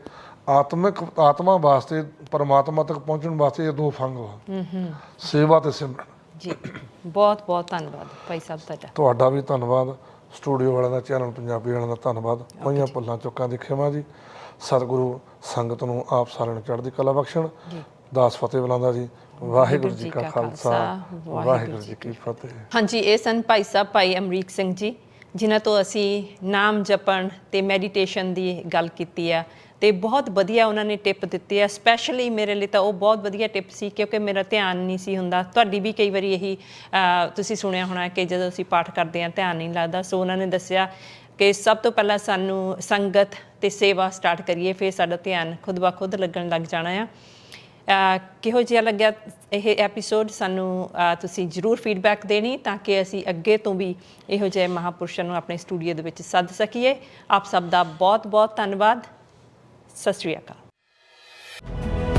ਆਤਮਿਕ ਆਤਮਾ ਵਾਸਤੇ ਪਰਮਾਤਮਾ ਤੱਕ ਪਹੁੰਚਣ ਵਾਸਤੇ ਇਹ ਦੋ ਫੰਗ ਵਾ। ਸੇਵਾ ਤੇ ਸਿਮਰਨ। ਜੀ। ਬਹੁਤ ਬਹੁਤ ਧੰਨਵਾਦ ਭਾਈ ਸਾਹਿਬ ਤੁਹਾਡਾ। ਤੁਹਾਡਾ ਵੀ ਧੰਨਵਾਦ। ਸਟੂਡੀਓ ਵਾਲਿਆਂ ਦਾ ਚੈਨਲ ਪੰਜਾਬੀ ਵਾਲਿਆਂ ਦਾ ਧੰਨਵਾਦ। ਪਈਆਂ ਪੁੱਲਾਂ ਚੁੱਕਾਂ ਦੀ ਖਿਮਾ ਜੀ। ਸਤਿਗੁਰੂ ਸੰਗਤ ਨੂੰ ਆਪ ਸਾਰਿਆਂ ਨੂੰ ਚੜ੍ਹਦੀ ਕਲਾ ਬਖਸ਼ਣ। ਦਾਸ ਫਤਿਹ ਬੁਲਾਉਂਦਾ ਜੀ। ਵਾਹਿਗੁਰੂ ਜੀ ਕਾ ਖਾਲਸਾ। ਵਾਹਿਗੁਰੂ ਜੀ ਕੀ ਫਤਿਹ। ਹਾਂਜੀ ਇਹ ਸਨ ਭਾਈ ਸਾਹਿਬ ਭਾਈ ਅਮਰੀਕ ਸਿੰਘ ਜੀ ਜਿਨ੍ਹਾਂ ਤੋਂ ਅਸੀਂ ਨਾਮ ਜਪਣ ਤੇ ਮੈਡੀਟੇਸ਼ਨ ਦੀ ਗੱਲ ਕੀਤੀ ਆ। ਤੇ ਬਹੁਤ ਵਧੀਆ ਉਹਨਾਂ ਨੇ ਟਿਪ ਦਿੱਤੀ ਆ। ਸਪੈਸ਼ਲੀ ਮੇਰੇ ਲਈ ਤਾਂ ਉਹ ਬਹੁਤ ਵਧੀਆ ਟਿਪ ਸੀ ਕਿਉਂਕਿ ਮੇਰਾ ਧਿਆਨ ਨਹੀਂ ਸੀ ਹੁੰਦਾ। ਤੁਹਾਡੀ ਵੀ ਕਈ ਵਾਰੀ ਇਹੀ ਤੁਸੀਂ ਸੁਣਿਆ ਹੋਣਾ ਕਿ ਜਦੋਂ ਅਸੀਂ ਪਾਠ ਕਰਦੇ ਹਾਂ ਧਿਆਨ ਨਹੀਂ ਲੱਗਦਾ। ਸੋ ਉਹਨਾਂ ਨੇ ਦੱਸਿਆ ਕਿ ਸਭ ਤੋਂ ਪਹਿਲਾਂ ਸਾਨੂੰ ਸੰਗਤ ਤੇ ਸੇਵਾ ਸਟਾਰਟ ਕਰੀਏ, ਫਿਰ ਸਾਡਾ ਧਿਆਨ ਖੁਦ ਬਾ ਖੁਦ ਲੱਗਣ ਲੱਗ ਜਾਣਾ ਆ। ਕਿਹੋ ਜਿਹਾ ਲੱਗਿਆ ਇਹ ਐਪੀਸੋਡ ਸਾਨੂੰ ਤੁਸੀਂ ਜਰੂਰ ਫੀਡਬੈਕ ਦੇਣੀ ਤਾਂ ਕਿ ਅਸੀਂ ਅੱਗੇ ਤੋਂ ਵੀ ਇਹੋ ਜਿਹੇ ਮਹਾਪੁਰਸ਼ਾਂ ਨੂੰ ਆਪਣੇ ਸਟੂਡੀਓ ਦੇ ਵਿੱਚ ਸੱਦ ਸਕੀਏ। ਆਪ ਸਭ ਦਾ ਬਹੁਤ ਬਹੁਤ ਧੰਨਵਾਦ। ਸਤਿ ਸ਼੍ਰੀ ਅਕਾਲ।